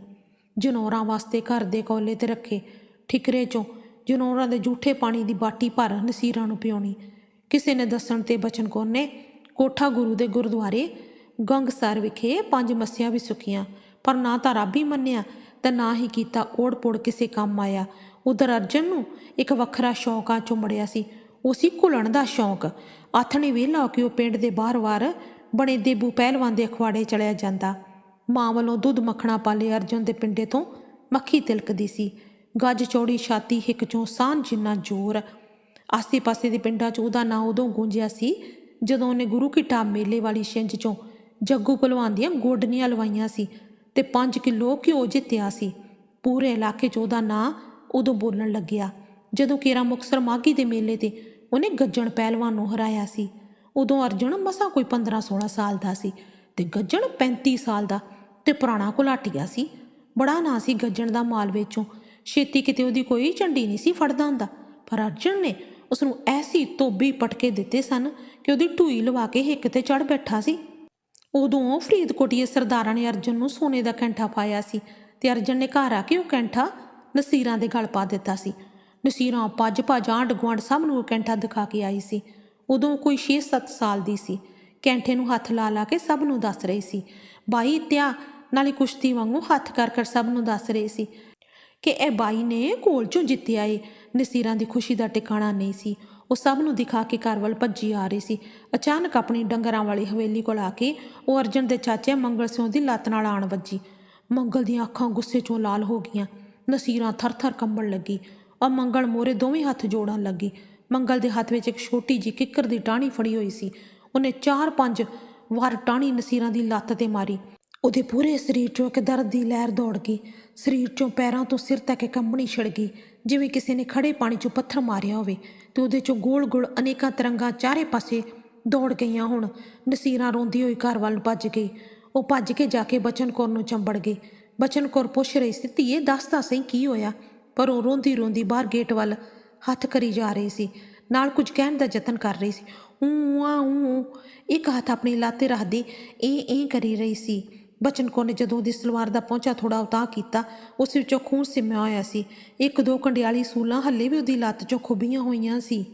ਜਨੌਰਾਂ ਵਾਸਤੇ ਘਰ ਦੇ ਕੋਲੇ ਤੇ ਰੱਖੇ, ਠਿਕਰੇ ਚੋਂ ਜਨੌਰਾਂ ਦੇ ਝੂਠੇ ਪਾਣੀ ਦੀ ਬਾਟੀ ਭਰ ਨਸੀਰਾਂ ਨੂੰ ਪਿਉਣੀ। ਕਿਸੇ ਨੇ ਦੱਸਣ ਤੇ ਬਚਨ ਕੌਰ ਨੇ ਕੋਠਾ ਗੁਰੂ ਦੇ ਗੁਰਦੁਆਰੇ ਗੰਗਸਰ ਵਿਖੇ ਪੰਜ ਮੱਸਿਆ ਵੀ ਸੁਖੀਆਂ ਪਰ ਨਾ ਤਾਂ ਰੱਬ ਹੀ ਮੰਨਿਆ ਤੇ ਨਾ ਹੀ ਕੀਤਾ ਓੜ-ਪੋੜ ਕਿਸੇ ਕੰਮ ਆਇਆ। ਉਧਰ ਅਰਜਨ ਨੂੰ ਇੱਕ ਵੱਖਰਾ ਸ਼ੌਂਕਾਂ ਆ ਚੁੰਮੜਿਆ ਸੀ। ਉਹ ਸੀ ਘੁਲਣ ਦਾ ਸ਼ੌਂਕ ਆਥਣੇ ਵੇਲਾ ਕਿ ਉਹ ਪਿੰਡ ਦੇ ਬਾਹਰ ਵਾਰ ਬਣੇ ਦੇਬੂ ਪਹਿਲਵਾਨ ਦੇ ਅਖਵਾੜੇ ਚਲਿਆ ਜਾਂਦਾ। ਮਾਂ ਵੱਲੋਂ ਦੁੱਧ ਮੱਖਣਾ ਪਾਲੇ ਅਰਜਨ ਦੇ ਪਿੰਡੇ ਤੋਂ ਮੱਖੀ ਤਿਲਕਦੀ ਸੀ। ਗੱਜ ਚੌੜੀ ਛਾਤੀ, ਹਿੱਕ ਚੋਂ ਸਾਹ ਜਿੰਨਾ ਜ਼ੋਰ। ਆਸੇ-ਪਾਸੇ ਦੇ ਪਿੰਡਾਂ 'ਚ ਉਹਦਾ ਨਾਂ ਉਦੋਂ ਗੂੰਜਿਆ ਸੀ ਜਦੋਂ ਉਹਨੇ ਗੁਰੂ ਕੀ ਟਾਬ ਮੇਲੇ ਵਾਲੀ ਛਿੰਝ 'ਚੋਂ ਜੱਗੂ ਭਲਵਾਨ ਦੀਆਂ ਗੋਡਨੀਆਂ ਲਵਾਈਆਂ ਸੀ ਤੇ 5 ਕਿਲੋ ਘਿਓ ਜਿੱਤਿਆ ਸੀ। ਪੂਰੇ ਇਲਾਕੇ 'ਚ ਉਹਦਾ ਨਾਂ ਉਦੋਂ ਬੋਲਣ ਲੱਗਿਆ। ਜਦੋਂ ਕੇਰਾ ਮੁਕਸਰ ਮਾਗੀ ਦੇ ਮੇਲੇ ਤੇ ਉਹਨੇ ਗੱਜਣ ਪਹਿਲਵਾਨ ਨੂੰ ਹਰਾਇਆ ਸੀ, ਉਦੋਂ ਅਰਜੁਨ ਮਸਾਂ ਕੋਈ 15-16 ਸਾਲ ਦਾ ਸੀ ਤੇ ਗੱਜਣ 35 ਸਾਲ ਦਾ ਤੇ ਪੁਰਾਣਾ ਘੁਲਾਟੀਆ ਸੀ। ਬੜਾ ਨਾਂ ਸੀ ਗੱਜਣ ਦਾ ਮਾਲਵੇ ਚੋਂ ਛੇਤੀ ਕਿਤੇ ਉਹਦੀ ਕੋਈ ਝੰਡੀ ਨਹੀਂ ਸੀ ਫੜਦਾ ਹੁੰਦਾ। ਪਰ ਅਰਜਨ ਨੇ ਉਸ ਨੂੰ ਐਸੀ ਤੋਬੀ ਪਟਕੇ ਦਿੱਤੇ ਸਨ ਕਿ ਉਹਦੀ ਢੂਈ ਲਵਾ ਕੇ ਹਿੱਕ ਤੇ ਚੜ ਬੈਠਾ ਸੀ। ਉਦੋਂ ਫਰੀਦਕੋਟੀਏ ਸਰਦਾਰਾਂ ਨੇ ਅਰਜਨ ਨੂੰ ਸੋਨੇ ਦਾ ਕੈਂਠਾ ਪਾਇਆ ਸੀ ਤੇ ਅਰਜਨ ਨੇ ਘਰ ਆ ਕੇ ਉਹ ਕੈਂਠਾ ਨਸੀਰਾਂ ਦੇ ਗਲ ਪਾ ਦਿੱਤਾ ਸੀ। ਨਸੀਰਾਂ ਪੱਜ ਭੱਜ ਆਂਢ ਗੁਆਂਢ ਸਭ ਨੂੰ ਉਹ ਕੈਂਠਾ ਦਿਖਾ ਕੇ ਆਈ ਸੀ। ਉਦੋਂ ਕੋਈ 6-7 ਸਾਲ ਦੀ ਸੀ। ਕੈਂਠੇ ਨੂੰ ਹੱਥ ਲਾ ਲਾ ਕੇ ਸਭ ਨੂੰ ਦੱਸ ਰਹੀ ਸੀ। ਬਾਈ, ਤਿਆ, ਨਾਲੇ ਕੁਸ਼ਤੀ ਵਾਂਗੂ ਹੱਥ ਕਰ ਕਰ ਸਭ ਨੂੰ ਦੱਸ ਰਹੀ ਸੀ। ਕਿ ਇਹ ਬਾਈ ਨੇ ਕੋਲ ਚੋਂ ਜਿੱਤਿਆ ਏ। ਨਸੀਰਾਂ ਦੀ ਖੁਸ਼ੀ ਦਾ ਟਿਕਾਣਾ ਨਹੀਂ ਸੀ। ਉਹ ਸਭ ਨੂੰ ਦਿਖਾ ਕੇ ਘਰ ਵੱਲ ਭੱਜੀ ਆ ਰਹੀ ਸੀ। ਅਚਾਨਕ ਆਪਣੀ ਡੰਗਰਾਂ ਵਾਲੀ ਹਵੇਲੀ ਕੋਲ ਆ ਕੇ ਉਹ ਅਰਜਨ ਦੇ ਚਾਚੇ ਮੰਗਲ ਸਿੰਘ ਦੀ ਲੱਤ ਨਾਲ ਆਣ ਵੱਜੀ। ਮੰਗਲ ਦੀਆਂ ਅੱਖਾਂ ਗੁੱਸੇ ਚੋਂ ਲਾਲ ਹੋ ਗਈਆਂ। ਨਸੀਰਾਂ ਥਰ-ਥਰ ਕੰਬਣ ਲੱਗੀ। ਔਰ ਮੰਗਲ ਮੋਰੇ ਦੋਵੇਂ ਹੱਥ ਜੋੜਨ ਲੱਗੀ। ਮੰਗਲ ਦੇ ਹੱਥ ਵਿੱਚ ਇੱਕ ਛੋਟੀ ਜੀ ਕਿੱਕਰ ਦੀ ਟਾਹਣੀ ਫੜੀ ਹੋਈ ਸੀ। ਉਹਨੇ ਚਾਰ ਪੰਜ ਵਾਰ ਟਾਹਣੀ ਨਸੀਰਾਂ ਦੀ ਲੱਤ ਤੇ ਮਾਰੀ। ਉਹਦੇ ਪੂਰੇ ਸਰੀਰ 'ਚੋਂ ਇੱਕ ਦਰਦ ਦੀ ਲਹਿਰ ਦੌੜ ਗਈ। ਸਰੀਰ 'ਚੋਂ ਪੈਰਾਂ ਤੋਂ ਸਿਰ ਤੱਕ ਇੱਕ ਕੰਬਣੀ ਛਿੜ ਗਈ, ਜਿਵੇਂ ਕਿਸੇ ਨੇ ਖੜੇ ਪਾਣੀ 'ਚੋਂ ਪੱਥਰ ਮਾਰਿਆ ਹੋਵੇ ਤੇ ਉਹਦੇ 'ਚੋਂ ਗੋਲ-ਗੋਲ ਅਨੇਕਾਂ ਤਰੰਗਾਂ ਚਾਰੇ ਪਾਸੇ ਦੌੜ ਗਈਆਂ ਹੁਣ। ਨਸੀਰਾਂ ਰੋਂਦੀ ਹੋਈ ਘਰ ਵੱਲ ਭੱਜ ਗਈ। ਉਹ ਭੱਜ ਕੇ ਜਾ ਕੇ ਬਚਨ ਕੌਰ ਨੂੰ ਚੰਬੜ ਗਈ। ਬਚਨ ਕੌਰ ਪੁੱਛ ਰਹੀ ਸੀ, ਧੀਏ, ਦੱਸਦਾ ਸਹੀ ਕੀ ਹੋਇਆ? ਪਰ ਉਹ ਰੋਂਦੀ ਰੋਂਦੀ ਬਾਹਰ ਗੇਟ ਵੱਲ ਹੱਥ ਕਰੀ ਜਾ ਰਹੀ ਸੀ। ਨਾਲ ਕੁਝ ਕਹਿਣ ਦਾ ਯਤਨ ਕਰ ਰਹੀ ਸੀ। ਊ ਆ ਊ ਇੱਕ ਹੱਥ ਆਪਣੀ ਲੱਤ ਰੱਖਦੀ, ਇਹ ਇਹ ਕਰੀ ਰਹੀ ਸੀ। ਬਚਨ ਕੌਰ ਨੇ ਜਦੋਂ ਉਹਦੀ ਸਲਵਾਰ ਦਾ ਪਹੁੰਚਾ ਥੋੜਾ ਉਤਾਹ ਕੀਤਾ, ਉਸ ਵਿੱਚੋਂ ਖੂਨ ਸਿਮਿਆ ਹੋਇਆ ਸੀ। ਇੱਕ ਦੋ ਕੰਡਿਆਲੀ ਸੂਲਾਂ ਹੱਲੇ ਵੀ ਉਹਦੀ ਲੱਤ 'ਚੋਂ ਖੁੱਬੀਆਂ ਹੋਈਆਂ ਸੀ।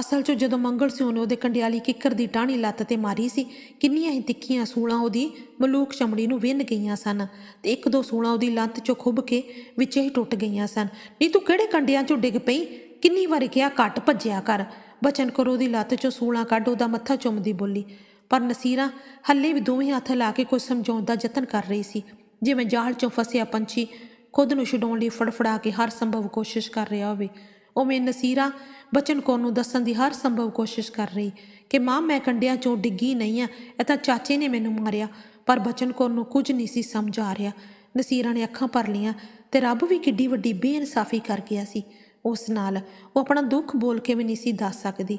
ਅਸਲ 'ਚ ਜਦੋਂ ਮੰਗਲ ਸਿਉ ਨੇ ਉਹਦੇ ਕੰਡਿਆਲੀ ਕਿੱਕਰ ਦੀ ਟਾਹਣੀ ਲੱਤ ਤੇ ਮਾਰੀ ਸੀ, ਕਿੰਨੀਆਂ ਹੀ ਤਿੱਖੀਆਂ ਸੂਲਾਂ ਉਹਦੀ ਮਲੂਕ ਚਮੜੀ ਨੂੰ ਵਿੰਨ ਗਈਆਂ ਸਨ ਤੇ ਇੱਕ ਦੋ ਸੂਲਾਂ ਉਹਦੀ ਲੱਤ 'ਚੋਂ ਖੁੱਬ ਕੇ ਵਿੱਚੇ ਹੀ ਟੁੱਟ ਗਈਆਂ ਸਨ। ਨਹੀਂ ਤੂੰ ਕਿਹੜੇ ਕੰਡਿਆਂ 'ਚੋਂ ਡਿੱਗ ਪਈ? ਕਿੰਨੀ ਵਾਰੀ ਕਿਹਾ ਘੱਟ ਭੱਜਿਆ ਕਰ। ਬਚਨ ਕਰੋ ਉਹਦੀ ਲੱਤ 'ਚੋਂ ਸੂਲਾਂ ਕੱਢ ਉਹਦਾ ਮੱਥਾ ਚੁੰਮਦੀ ਬੋਲੀ ਪਰ ਨਸੀਰਾ ਹੱਲੇ ਵੀ ਦੋਵੇਂ ਹੱਥ ਲਾ ਕੇ ਕੁਝ ਸਮਝਾਉਣ ਦਾ ਯਤਨ ਕਰ ਰਹੀ ਸੀ। ਜਿਵੇਂ ਜਾਲ 'ਚੋਂ ਫਸਿਆ ਪੰਛੀ ਖੁਦ ਨੂੰ ਛਡਾਉਣ ਲਈ ਫੜਫੜਾ ਕੇ ਹਰ ਸੰਭਵ ਕੋਸ਼ਿਸ਼ ਕਰ ਰਿਹਾ ਹੋਵੇ, ਉਵੇਂ ਨਸੀਰਾ ਬਚਨ ਕੌਰ ਨੂੰ ਦੱਸਣ ਦੀ ਹਰ ਸੰਭਵ ਕੋਸ਼ਿਸ਼ ਕਰ ਰਹੀ ਕਿ, ਮਾਂ, ਮੈਂ ਕੰਡਿਆਂ 'ਚੋਂ ਡਿੱਗੀ ਨਹੀਂ ਆ, ਇਹ ਤਾਂ ਚਾਚੇ ਨੇ ਮੈਨੂੰ ਮਾਰਿਆ, ਪਰ ਬਚਨ ਕੌਰ ਨੂੰ ਕੁਝ ਨਹੀਂ ਸੀ ਸਮਝ ਆ ਰਿਹਾ। ਨਸੀਰਾ ਨੇ ਅੱਖਾਂ ਭਰ ਲੀਆਂ ਤੇ ਰੱਬ ਵੀ ਕਿੱਡੀ ਵੱਡੀ ਬੇਇਨਸਾਫੀ ਕਰ ਗਿਆ ਸੀ। ਉਸ ਨਾਲ ਉਹ ਆਪਣਾ ਦੁੱਖ ਬੋਲ ਕੇ ਵੀ ਨਹੀਂ ਸੀ ਦੱਸ ਸਕਦੀ।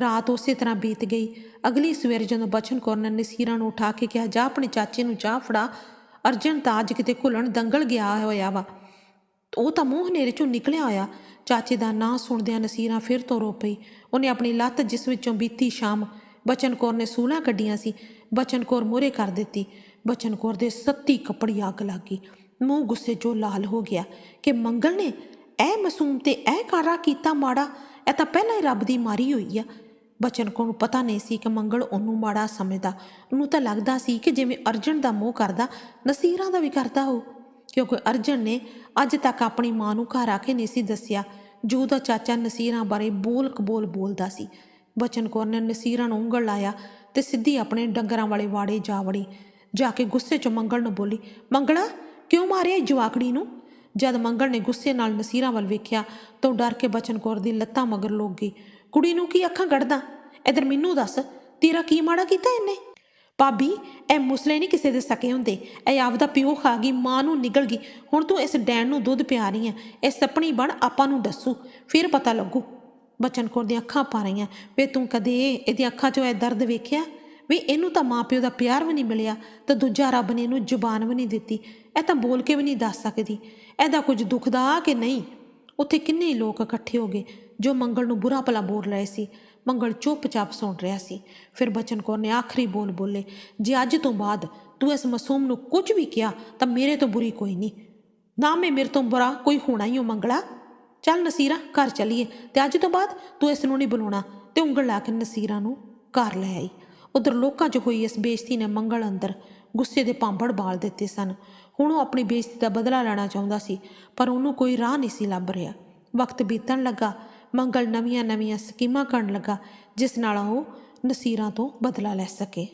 ਰਾਤ ਉਸੇ ਤਰ੍ਹਾਂ ਬੀਤ ਗਈ। ਅਗਲੀ ਸਵੇਰ ਜਦੋਂ ਬਚਨ ਕੌਰ ਨੇ ਨਸੀਰਾ ਨੂੰ ਉਠਾ ਕੇ ਕਿਹਾ, ਜਾ ਆਪਣੇ ਚਾਚੇ ਨੂੰ ਚਾਹ ਫੜਾ। ਅਰਜਨ ਤਾਂ ਅੱਜ ਕਿਤੇ ਘੁਲਣ ਦੰਗਲ ਗਿਆ ਹੋਇਆ ਵਾ। ਉਹ ਤਾਂ ਮੂੰਹ ਹਨੇਰੇ ਚੋਂ ਨਿਕਲਿਆ ਹੋਇਆ। ਚਾਚੇ ਦਾ ਨਾਂ ਸੁਣਦਿਆਂ ਨਸੀਰਾ ਫਿਰ ਤੋਂ ਰੋ ਪਈ। ਉਹਨੇ ਆਪਣੀ ਲੱਤ ਜਿਸ ਵਿੱਚੋਂ ਬੀਤੀ ਸ਼ਾਮ ਬਚਨ ਕੌਰ ਨੇ ਸੂਲਾਂ ਕੱਢੀਆਂ ਸੀ, ਬਚਨ ਕੌਰ ਮੂਹਰੇ ਕਰ ਦਿੱਤੀ। ਬਚਨ ਕੌਰ ਦੇ ਸੱਤੀ ਕੱਪੜੀ ਅੱਗ ਲੱਗ ਗਈ। ਮੂੰਹ ਗੁੱਸੇ 'ਚੋਂ ਲਾਲ ਹੋ ਗਿਆ ਕਿ ਮੰਗਲ ਨੇ ਇਹ ਮਾਸੂਮ ਤੇ ਇਹ ਕਾਰਾ ਕੀਤਾ ਮਾੜਾ। ਇਹ ਤਾਂ ਪਹਿਲਾਂ ਹੀ ਰੱਬ ਦੀ ਮਾਰੀ ਹੋਈ ਆ। ਬਚਨ ਕੌਰ ਨੂੰ ਪਤਾ ਨਹੀਂ ਸੀ ਕਿ ਮੰਗਲ ਉਹਨੂੰ ਮਾੜਾ ਸਮਝਦਾ। ਉਹਨੂੰ ਤਾਂ ਲੱਗਦਾ ਸੀ ਕਿ ਜਿਵੇਂ ਅਰਜਨ ਦਾ ਮੋਹ ਕਰਦਾ, ਨਸੀਰਾਂ ਦਾ ਵੀ ਕਰਦਾ ਹੋ ਕਿਉਂਕਿ ਅਰਜਨ ਨੇ ਅੱਜ ਤੱਕ ਆਪਣੀ ਮਾਂ ਨੂੰ ਘਰ ਆ ਕੇ ਨਹੀਂ ਸੀ ਦੱਸਿਆ। ਜੋ ਦਾ ਚਾਚਾ ਨਸੀਰਾਂ ਬਾਰੇ ਬੋਲ ਕਬੋਲ ਬੋਲਦਾ ਸੀ। ਬਚਨ ਕੌਰ ਨੇ ਨਸੀਰਾਂ ਨੂੰ ਉਂਗਲ ਲਾਇਆ ਤੇ ਸਿੱਧੀ ਆਪਣੇ ਡੰਗਰਾਂ ਵਾਲੇ ਵਾੜੇ ਜਾ ਵੜੀ। ਜਾ ਕੇ ਗੁੱਸੇ 'ਚ ਮੰਗਲ ਨੂੰ ਬੋਲੀ, ਮੰਗਲਾ, ਕਿਉਂ ਮਾਰਿਆ ਜਵਾਕੜੀ ਨੂੰ? ਜਦ ਮੰਗਲ ਨੇ ਗੁੱਸੇ ਨਾਲ ਨਸੀਰਾਂ ਵੱਲ ਵੇਖਿਆ ਤਾਂ ਡਰ ਕੇ ਬਚਨ ਕੌਰ ਦੀ ਲੱਤਾਂ ਮਗਰ ਲੋਕ ਗਈ। ਕੁੜੀ ਨੂੰ ਕੀ ਅੱਖਾਂ ਕੱਢਦਾ? ਇਧਰ ਮੈਨੂੰ ਦੱਸ, ਤੇਰਾ ਕੀ ਮਾੜਾ ਕੀਤਾ ਇਹਨੇ? ਭਾਬੀ, ਇਹ ਮੁਸਲੇ ਨਹੀਂ ਕਿਸੇ ਦੇ ਸਕੇ ਹੁੰਦੇ। ਇਹ ਆਪਦਾ ਪਿਓ ਖਾ ਗਈ, ਮਾਂ ਨੂੰ ਨਿਗਲ ਗਈ। ਹੁਣ ਤੂੰ ਇਸ ਡੈਣ ਨੂੰ ਦੁੱਧ ਪਿਆ ਰਹੀ ਹੈ ਇਹ ਸਪਣੀ ਬਣ, ਆਪਾਂ ਨੂੰ ਦੱਸੂ। ਫਿਰ ਪਤਾ ਲੱਗੂ। ਬਚਨ ਕੌਰ ਦੀਆਂ ਅੱਖਾਂ ਪਾ ਰਹੀਆਂ ਵੇ ਤੂੰ ਕਦੇ ਇਹਦੀਆਂ ਅੱਖਾਂ 'ਚੋਂ ਇਹ ਦਰਦ ਵੇਖਿਆ? ਵੀ ਇਹਨੂੰ ਤਾਂ ਮਾਪਿਓ ਦਾ ਪਿਆਰ ਵੀ ਨਹੀਂ ਮਿਲਿਆ ਤੇ ਦੂਜਾ ਰੱਬ ਨੇ ਇਹਨੂੰ ਜ਼ੁਬਾਨ ਵੀ ਨਹੀਂ ਦਿੱਤੀ। ਇਹ ਤਾਂ ਬੋਲ ਕੇ ਵੀ ਨਹੀਂ ਦੱਸ ਸਕਦੀ। ਇਹਦਾ ਕੁਝ ਦੁਖਦਾ ਕਿ ਨਹੀਂ? ਉੱਥੇ ਕਿੰਨੇ ਲੋਕ ਇਕੱਠੇ ਹੋ ਗਏ ਜੋ ਮੰਗਲ ਨੂੰ ਬੁਰਾ ਭਲਾ ਬੋਲ ਰਹੇ ਸੀ। ਮੰਗਲ ਚੁੱਪਚਾਪ ਸੁਣ ਰਿਹਾ ਸੀ। ਫਿਰ ਬਚਨ ਕੌਰ ਨੇ ਆਖਰੀ ਬੋਲ ਬੋਲੇ, ਜੇ ਅੱਜ ਤੋਂ ਬਾਅਦ ਤੂੰ ਇਸ ਮਾਸੂਮ ਨੂੰ ਕੁਝ ਵੀ ਕਿਹਾ, ਤਾਂ ਮੇਰੇ ਤੋਂ ਬੁਰੀ ਕੋਈ ਨਹੀਂ। ਨਾ ਮੈਂ ਮੇਰੇ ਤੋਂ ਬੁਰਾ ਕੋਈ ਹੋਣਾ ਹੀ ਹੋ ਮੰਗਲਾ। ਚੱਲ ਨਸੀਰਾ, ਘਰ ਚਲੀਏ ਤੇ ਅੱਜ ਤੋਂ ਬਾਅਦ ਤੂੰ ਇਸ ਨੂੰ ਨਹੀਂ ਬੁਲਾਉਣਾ ਤੇ ਉਂਗਲ ਲਾ ਕੇ ਨਸੀਰਾ ਨੂੰ ਘਰ ਲੈ ਆਈ। ਉਧਰ ਲੋਕਾਂ 'ਚ ਹੋਈ ਇਸ ਬੇਇੱਜ਼ਤੀ ਨੇ ਮੰਗਲ ਅੰਦਰ ਗੁੱਸੇ ਦੇ ਪਾਂਬੜ ਬਾਲ ਦਿੱਤੇ ਸਨ। ਹੁਣ ਉਹ ਆਪਣੀ ਬੇਇੱਜ਼ਤੀ ਦਾ ਬਦਲਾ ਲੈਣਾ ਚਾਹੁੰਦਾ ਸੀ, ਪਰ ਉਹਨੂੰ ਕੋਈ ਰਾਹ ਨਹੀਂ ਸੀ ਲੱਭ ਰਿਹਾ। ਵਕਤ ਬੀਤਣ ਲੱਗਾ, ਮੰਗਲ ਨਵੀਆਂ ਨਵੀਆਂ ਸਕੀਮਾਂ ਕਰਨ ਲੱਗਾ, ਜਿਸ ਨਾਲ ਉਹ ਨਸੀਰਾਂ ਤੋਂ ਬਦਲਾ ਲੈ ਸਕੇ।